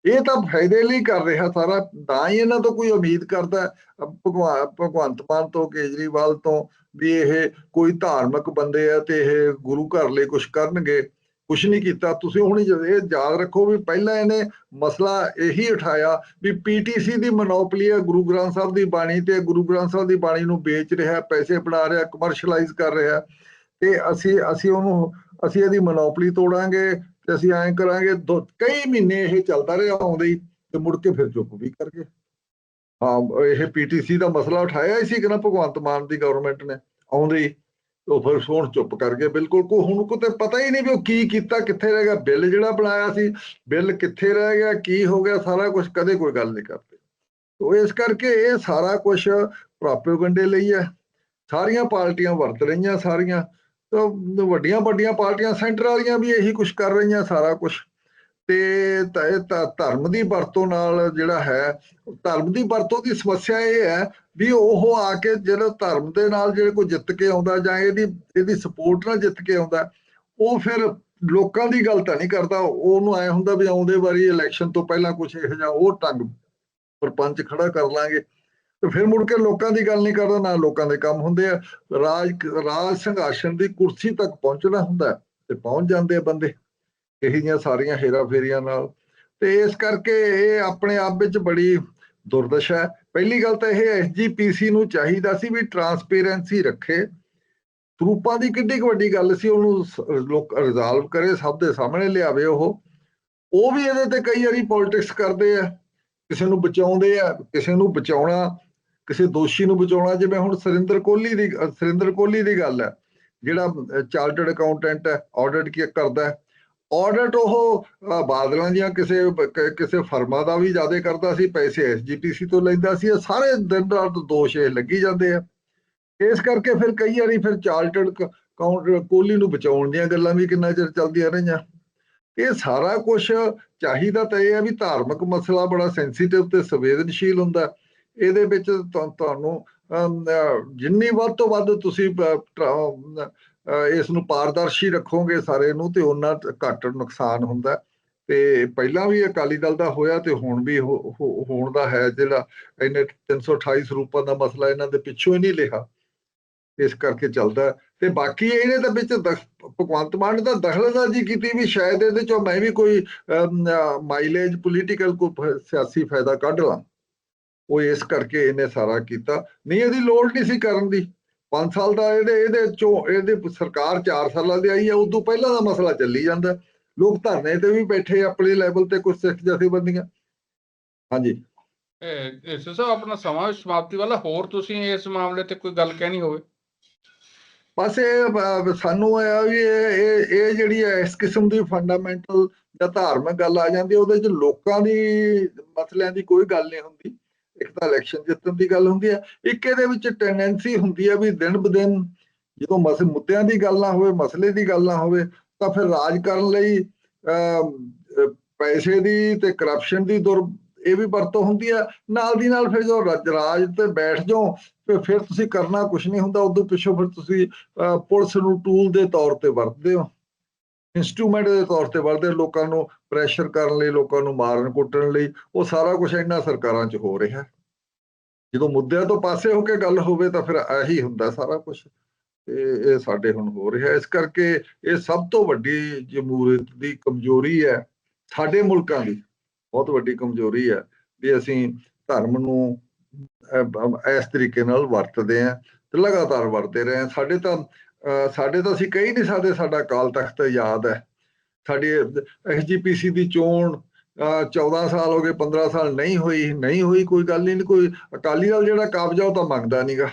ਇਹ ਤਾਂ ਫਾਇਦੇ ਲਈ ਕਰ ਰਿਹਾ ਸਾਰਾ, ਤਾਂ ਹੀ ਇਹਨਾਂ ਤੋਂ ਕੋਈ ਉਮੀਦ ਕਰਦਾ ਭਗਵਾਨ ਭਗਵੰਤ ਮਾਨ ਤੋਂ, ਕੇਜਰੀਵਾਲ ਤੋਂ ਵੀ ਇਹ ਕੋਈ ਧਾਰਮਿਕ ਬੰਦੇ ਆ ਤੇ ਇਹ ਗੁਰੂ ਘਰ ਲਈ ਕੁਝ ਕਰਨਗੇ। ਕੁਝ ਨਹੀਂ ਕੀਤਾ। ਤੁਸੀਂ ਹੁਣ ਇਹ ਯਾਦ ਰੱਖੋ ਵੀ ਪਹਿਲਾਂ ਇਹਨੇ ਮਸਲਾ ਇਹੀ ਉਠਾਇਆ ਵੀ ਪੀਟੀਸੀ ਦੀ ਮੋਨੋਪੋਲੀ ਹੈ ਗੁਰੂ ਗ੍ਰੰਥ ਸਾਹਿਬ ਦੀ ਬਾਣੀ ਤੇ ਗੁਰੂ ਗ੍ਰੰਥ ਸਾਹਿਬ ਦੀ ਬਾਣੀ ਨੂੰ ਵੇਚ ਰਿਹਾ, ਪੈਸੇ ਬਣਾ ਰਿਹਾ ਕਮਰਸ਼ੀਅਲਾਈਜ਼ ਕਰ ਰਿਹਾ ਤੇ ਅਸੀਂ ਅਸੀਂ ਉਹਨੂੰ, ਅਸੀਂ ਇਹਦੀ ਮੋਨੋਪੋਲੀ ਤੋੜਾਂਗੇ ਤੇ ਅਸੀਂ ਐਂ ਕਰਾਂਗੇ, ਦੋ, ਕਈ ਮਹੀਨੇ ਇਹ ਚੱਲਦਾ ਰਿਹਾ ਆਉਂਦੇ ਹੀ ਤੇ ਮੁੜ ਕੇ ਫਿਰ ਚੁੱਪ ਵੀ ਕਰ ਗਏ। ਹਾਂ, ਇਹ ਪੀਟੀਸੀ ਦਾ ਮਸਲਾ ਉਠਾਇਆ ਹੀ ਸੀ ਕਿ ਨਾ ਭਗਵੰਤ ਮਾਨ ਦੀ ਗਵਰਨਮੈਂਟ ਨੇ ਆਉਂਦੇ ਹੀ, ਉਹ ਫਿਰ ਹੁਣ ਚੁੱਪ ਕਰ ਗਏ ਬਿਲਕੁਲ। ਕੋ, ਹੁਣ ਕੋ ਤੇ ਪਤਾ ਹੀ ਨਹੀਂ ਵੀ ਉਹ ਕੀ ਕੀਤਾ, ਕਿੱਥੇ ਰਹਿ ਗਿਆ, ਬਿੱਲ ਜਿਹੜਾ ਬਣਾਇਆ ਸੀ, ਬਿੱਲ ਕਿੱਥੇ ਰਹਿ ਗਿਆ, ਕੀ ਹੋ ਗਿਆ, ਸਾਰਾ ਕੁਝ ਕਦੇ ਕੋਈ ਗੱਲ ਨਹੀਂ ਕਰਦੇ। ਤੋ ਇਸ ਕਰਕੇ ਇਹ ਸਾਰਾ ਕੁਝ ਪ੍ਰੋਪੇਗੈਂਡੇ ਲਈ ਹੈ। ਸਾਰੀਆਂ ਪਾਰਟੀਆਂ ਵਰਤ ਰਹੀਆਂ ਸਾਰੀਆਂ। ਤਾਂ ਵੱਡੀਆਂ ਵੱਡੀਆਂ ਪਾਰਟੀਆਂ ਸੈਂਟਰ ਵਾਲੀਆਂ ਵੀ ਇਹੀ ਕੁਝ ਕਰ ਰਹੀਆਂ ਸਾਰਾ ਕੁਝ ਤੇ ਧਰਮ ਦੀ ਵਰਤੋਂ ਨਾਲ ਜਿਹੜਾ ਹੈ, ਧਰਮ ਦੀ ਵਰਤੋਂ ਦੀ ਸਮੱਸਿਆ ਇਹ ਹੈ ਵੀ ਉਹ ਆ ਕੇ ਜਿਹੜਾ ਧਰਮ ਦੇ ਨਾਲ ਜਿਹੜੇ ਕੋਈ ਜਿੱਤ ਕੇ ਆਉਂਦਾ ਜਾਂ ਇਹਦੀ ਇਹਦੀ ਸਪੋਰਟ ਨਾਲ ਜਿੱਤ ਕੇ ਆਉਂਦਾ, ਉਹ ਫਿਰ ਲੋਕਾਂ ਦੀ ਗੱਲ ਤਾਂ ਨਹੀਂ ਕਰਦਾ। ਉਹਨੂੰ ਐ ਹੁੰਦਾ ਵੀ ਆਉਂਦੇ ਵਾਰੀ ਇਲੈਕਸ਼ਨ ਤੋਂ ਪਹਿਲਾਂ ਕੁਝ ਇਹੋ ਜਿਹਾ ਉਹ ਢੰਗ ਪਰਪੰਚ ਖੜਾ ਕਰ ਲਾਂਗੇ। ਤੇ ਫਿਰ ਮੁੜ ਕੇ ਲੋਕਾਂ ਦੀ ਗੱਲ ਨਹੀਂ ਕਰਦਾ, ਨਾ ਲੋਕਾਂ ਦੇ ਕੰਮ ਹੁੰਦੇ ਆ। ਰਾਜ ਰਾਜ ਸੰਘਰਸ਼ਨ ਦੀ ਕੁਰਸੀ ਤੱਕ ਪਹੁੰਚਣਾ ਹੁੰਦਾ ਹੈ ਤੇ ਪਹੁੰਚ ਜਾਂਦੇ ਆ ਬੰਦੇ ਇਹੀ ਜਿਹੀਆਂ ਸਾਰੀਆਂ ਹੇਰਾ ਫੇਰੀਆਂ ਨਾਲ। ਤੇ ਇਸ ਕਰਕੇ ਇਹ ਆਪਣੇ ਆਪ ਵਿੱਚ ਬੜੀ ਦੁਰਦਸ਼ਾ ਹੈ। ਪਹਿਲੀ ਗੱਲ ਤਾਂ ਇਹ ਐਸਜੀਪੀਸੀ ਨੂੰ ਚਾਹੀਦਾ ਸੀ ਵੀ ਟਰਾਂਸਪੇਰੈਂਸੀ ਰੱਖੇ। ਸਰੂਪਾਂ ਦੀ ਕਿੱਡੀ ਕੁ ਵੱਡੀ ਗੱਲ ਸੀ, ਉਹਨੂੰ ਲੋਕ ਰਿਜ਼ੋਲਵ ਕਰੇ, ਸਭ ਦੇ ਸਾਹਮਣੇ ਲਿਆਵੇ ਉਹ। ਉਹ ਵੀ ਇਹਦੇ ਤੇ ਕਈ ਵਾਰੀ ਪੋਲਿਟਿਕਸ ਕਰਦੇ ਆ। ਕਿਸੇ ਨੂੰ ਬਚਾਉਂਦੇ ਆ, ਕਿਸੇ ਨੂੰ ਬਚਾਉਣਾ। ਕਿਸੇ ਦੋਸ਼ੀ ਨੂੰ ਬਚਾਉਣਾ ਜਿਵੇਂ ਹੁਣ ਸੁਰਿੰਦਰ ਕੋਹਲੀ ਦੀ ਅ, ਸੁਰਿੰਦਰ ਕੋਹਲੀ ਦੀ ਗੱਲ ਹੈ ਜਿਹੜਾ ਚਾਰਟਰਡ ਅਕਾਊਂਟੈਂਟ ਹੈ ਆਡਿਟ ਕੀ ਕਰਦਾ ਹੈ ਆਡਿਟ ਉਹ ਬਾਦਲਾਂ ਦੀਆਂ ਕਿਸੇ ਕਿਸੇ ਫਰਮਾਂ ਦਾ ਵੀ ਜ਼ਿਆਦਾ ਕਰਦਾ ਸੀ ਪੈਸੇ ਐਸਜੀਪੀਸੀ ਤੋਂ ਲੈਂਦਾ ਸੀ ਇਹ ਸਾਰੇ ਦਿਨ ਰਾਤ ਦੋਸ਼ ਇਹ ਲੱਗੀ ਜਾਂਦੇ ਆ। ਇਸ ਕਰਕੇ ਫਿਰ ਕਈ ਵਾਰੀ ਫਿਰ ਚਾਰਟਰਡ ਅਕਾਊਂਟ ਕੋਹਲੀ ਨੂੰ ਬਚਾਉਣ ਦੀਆਂ ਗੱਲਾਂ ਵੀ ਕਿੰਨਾ ਚਿਰ ਚੱਲਦੀਆਂ ਰਹੀਆਂ। ਇਹ ਸਾਰਾ ਕੁਝ ਚਾਹੀਦਾ ਤਾਂ ਇਹ ਹੈ ਵੀ ਧਾਰਮਿਕ ਮਸਲਾ ਬੜਾ ਸੈਂਸੀਟਿਵ ਤੇ ਸੰਵੇਦਨਸ਼ੀਲ ਹੁੰਦਾ। ਇਹਦੇ ਵਿੱਚ ਤੁਹਾਨੂੰ ਅਹ, ਜਿੰਨੀ ਵੱਧ ਤੋਂ ਵੱਧ ਤੁਸੀਂ ਇਸ ਨੂੰ ਪਾਰਦਰਸ਼ੀ ਰੱਖੋਗੇ ਸਾਰੇ ਨੂੰ ਤੇ ਉਹਨਾਂ ਘੱਟ ਨੁਕਸਾਨ ਹੁੰਦਾ। ਤੇ ਪਹਿਲਾਂ ਵੀ ਅਕਾਲੀ ਦਲ ਦਾ ਹੋਇਆ ਤੇ ਹੁਣ ਵੀ ਹੋ- ਹੋ- ਹੋਣ ਦਾ ਹੈ ਜਿਹੜਾ ਇਹਨੇ 328 ਸਰੂਪਾਂ ਦਾ ਮਸਲਾ ਇਹਨਾਂ ਦੇ ਪਿੱਛੋਂ ਹੀ ਨਹੀਂ ਲਿਆ ਇਸ ਕਰਕੇ ਚੱਲਦਾ ਤੇ ਬਾਕੀ ਇਹਨੇ ਤਾਂ ਵਿੱਚ ਦਖ- ਭਗਵੰਤ ਮਾਨ ਦਾ ਤਾਂ ਦਖਲਅੰਦਾਜ਼ੀ ਕੀਤੀ ਵੀ ਸ਼ਾਇਦ ਇਹਦੇ ਚੋਂ ਮੈਂ ਵੀ ਕੋਈ ਮਾਈਲੇਜ ਪੋਲੀਟੀਕਲ ਕੋ ਸਿਆਸੀ ਫਾਇਦਾ ਕੱਢ ਲਾਂ। ਉਹ ਇਸ ਕਰਕੇ ਇਹਨੇ ਸਾਰਾ ਕੀਤਾ। ਨਹੀਂ ਇਹਦੀ ਲੋੜ ਨਹੀਂ ਸੀ ਕਰਨ ਦੀ। 5 ਸਾਲ ਦਾ ਇਹਦੇ ਇਹਦੇ ਚੋਂ ਇਹਦੇ ਸਰਕਾਰ 4 ਸਾਲਾਂ ਦੀ ਆਈ ਹੈ ਉਦੋਂ ਪਹਿਲਾਂ ਦਾ ਮਸਲਾ ਚੱਲੀ ਜਾਂਦਾ ਲੋਕ ਧਰਨੇ ਤੇ ਵੀ ਬੈਠੇ ਆਪਣੇ ਲੈਵਲ ਤੇ ਕੁਝ ਸਿੱਖ ਜਥੇਬੰਦੀਆਂ। ਹਾਂਜੀ। ਇਹ ਇਸ ਸਭ ਆਪਣਾ ਸਮਾਂ ਸਮਾਪਤੀ ਵਾਲਾ ਹੋਰ ਤੁਸੀਂ ਇਸ ਮਾਮਲੇ ਤੇ ਕੋਈ ਗੱਲ ਕਹਿਣੀ ਹੋਵੇ? ਬਸ ਇਹ ਸਾਨੂੰ ਆ ਵੀ ਇਹ ਇਹ ਇਹ ਜਿਹੜੀ ਹੈ ਇਸ ਕਿਸਮ ਦੀ ਫੰਡਾਮੈਂਟਲ ਜਾਂ ਧਾਰਮਿਕ ਗੱਲ ਆ ਜਾਂਦੀ ਉਹਦੇ ਚ ਲੋਕਾਂ ਦੀ ਮਸਲਿਆਂ ਦੀ ਕੋਈ ਗੱਲ ਨਹੀਂ ਹੁੰਦੀ। ਇੱਕ ਤਾਂ ਇਲੈਕਸ਼ਨ ਜਿੱਤਣ ਦੀ ਗੱਲ ਹੁੰਦੀ ਹੈ ਇੱਕ ਇਹਦੇ ਵਿੱਚ ਟੈਂਡੈਂਸੀ ਹੁੰਦੀ ਹੈ ਵੀ ਦਿਨ ਬ ਦਿਨ ਜਦੋਂ ਮਸ ਮੁੱਦਿਆਂ ਦੀ ਗੱਲ ਨਾ ਹੋਵੇ ਮਸਲੇ ਦੀ ਗੱਲ ਨਾ ਹੋਵੇ ਤਾਂ ਫਿਰ ਰਾਜ ਕਰਨ ਲਈ ਅਹ, ਪੈਸੇ ਦੀ ਤੇ ਕਰਪਸ਼ਨ ਦੀ ਦੁਰ ਇਹ ਵੀ ਵਰਤੋਂ ਹੁੰਦੀ ਹੈ ਨਾਲ ਦੀ ਨਾਲ ਫਿਰ ਜੋ ਰਾਜ ਰਾਜ ਤੇ ਬੈਠ ਜਾਓ ਤੇ ਫਿਰ ਤੁਸੀਂ ਕਰਨਾ ਕੁਝ ਨਹੀਂ ਹੁੰਦਾ ਉਦੋਂ ਪਿੱਛੋਂ ਫਿਰ ਤੁਸੀਂ ਅਹ ਪੁਲਿਸ ਨੂੰ ਟੂਲ ਦੇ ਤੌਰ ਤੇ ਵਰਤਦੇ ਹੋ। ਇਨਸਟਰੂਮੈਂਟ ਦੇ ਤੌਰ ਤੇ ਵਰਤਦੇ ਲੋਕਾਂ ਨੂੰ ਪ੍ਰੈਸ਼ਰ ਕਰਨ ਲਈ, ਲੋਕਾਂ ਨੂੰ ਮਾਰਨ ਕੁੱਟਣ ਲਈ, ਉਹ ਸਾਰਾ ਕੁਝ ਇਹਨਾਂ ਸਰਕਾਰਾਂ 'ਚ ਹੋ ਰਿਹਾ। ਜਦੋਂ ਮੁੱਦਿਆਂ ਤੋਂ ਪਾਸੇ ਹੋ ਕੇ ਗੱਲ ਹੋਵੇ ਤਾਂ ਫਿਰ ਇਹੀ ਹੁੰਦਾ ਸਾਰਾ ਕੁਝ ਇਹ ਸਾਡੇ ਹੁਣ ਹੋ ਰਿਹਾ। ਇਸ ਕਰਕੇ ਇਹ ਸਭ ਤੋਂ ਵੱਡੀ ਜਮਹੂਰੀਅਤ ਦੀ ਕਮਜ਼ੋਰੀ ਹੈ, ਸਾਡੇ ਮੁਲਕਾਂ ਦੀ ਬਹੁਤ ਵੱਡੀ ਕਮਜ਼ੋਰੀ ਹੈ ਵੀ ਅਸੀਂ ਧਰਮ ਨੂੰ ਇਸ ਤਰੀਕੇ ਨਾਲ ਵਰਤਦੇ ਆ ਤੇ ਲਗਾਤਾਰ ਵਰਤਦੇ ਰਹੇ ਹਾਂ। ਸਾਡੇ ਤਾਂ ਸਾਡੇ ਤਾਂ ਅਸੀਂ ਕਹੀ ਨਹੀਂ ਸਕਦੇ ਸਾਡਾ ਕਾਲ ਤਖਤ ਯਾਦ ਹੈ। ਸਾਡੀ ਐਸਜੀਪੀਸੀ ਦੀ ਚੋਣ ਅਹ, 14 ਸਾਲ ਹੋ ਗਏ 15 ਸਾਲ ਨਹੀਂ ਹੋਈ ਨਹੀਂ ਹੋਈ ਕੋਈ ਗੱਲ ਨਹੀਂ ਕੋਈ ਅਕਾਲੀ ਦਲ ਜਿਹੜਾ ਕਾਬਜਾ ਉਹ ਤਾਂ ਮੰਗਦਾ ਨਹੀਂਗਾ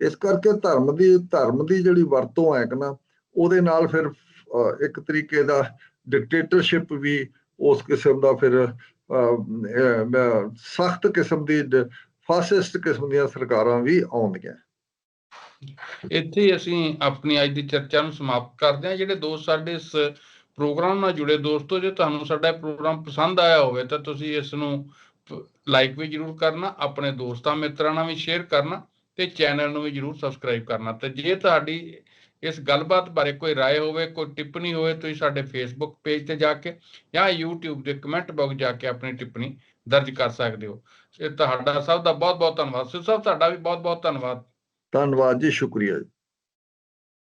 ਇਸ ਕਰਕੇ ਧਰਮ ਦੀ ਧਰਮ ਦੀ ਜਿਹੜੀ ਵਰਤੋਂ ਹੈ ਕਿ ਨਾ ਉਹਦੇ ਨਾਲ ਫਿਰ ਇੱਕ ਤਰੀਕੇ ਦਾ ਡਿਕਟੇਟਰਸ਼ਿਪ ਵੀ ਉਸ ਕਿਸਮ ਦਾ ਫਿਰ ਸਖਤ ਕਿਸਮ ਦੀ ਫਾਸਿਸਟ ਕਿਸਮ ਦੀਆਂ ਸਰਕਾਰਾਂ ਵੀ ਆਉਂਦੀਆਂ। ਇੱਥੇ ਹੀ ਅਸੀਂ ਆਪਣੀ ਅੱਜ ਦੀ ਚਰਚਾ ਨੂੰ ਸਮਾਪਤ ਕਰਦੇ ਹਾਂ ਜਿਹੜੇ ਦੋਸਤ ਸਾਡੇ ਇਸ ਪ੍ਰੋਗਰਾਮ ਨਾਲ ਜੁੜੇ ਦੋਸਤੋ ਜੇ ਤੁਹਾਨੂੰ ਸਾਡਾ ਇਹ ਪ੍ਰੋਗਰਾਮ ਪਸੰਦ ਆਇਆ ਹੋਵੇ ਤਾਂ ਤੁਸੀਂ ਇਸ ਨੂੰ ਲਾਈਕ ਵੀ ਜਰੂਰ ਕਰਨਾ ਆਪਣੇ ਦੋਸਤਾਂ ਮਿੱਤਰਾਂ ਨਾਲ ਵੀ ਸ਼ੇਅਰ ਕਰਨਾ ਤੇ ਚੈਨਲ ਨੂੰ ਵੀ ਜਰੂਰ ਸਬਸਕ੍ਰਾਈਬ ਕਰਨਾ ਤੇ ਜੇ ਤੁਹਾਡੀ ਇਸ ਗੱਲਬਾਤ ਬਾਰੇ ਕੋਈ رائے ਹੋਵੇ ਕੋਈ ਟਿੱਪਣੀ ਹੋਵੇ ਤੁਸੀਂ ਸਾਡੇ ਫੇਸਬੁੱਕ ਪੇਜ ਤੇ ਜਾ ਕੇ ਜਾਂ YouTube ਦੇ ਕਮੈਂਟ ਬਾਕਸ ਜਾ ਕੇ ਆਪਣੀ ਟਿੱਪਣੀ ਦਰਜ ਕਰ ਸਕਦੇ ਹੋ ਇਹ ਤੁਹਾਡਾ ਸਭ ਦਾ ਬਹੁਤ ਬਹੁਤ ਧੰਨਵਾਦ ਸਿਰ ਸਾਹਿਬ ਤੁਹਾਡਾ ਵੀ ਬਹੁਤ ਬਹੁਤ ਧੰਨਵਾਦ ਧੰਨਵਾਦ ਜੀ ਸ਼ੁਕਰੀਆ ਜੀ।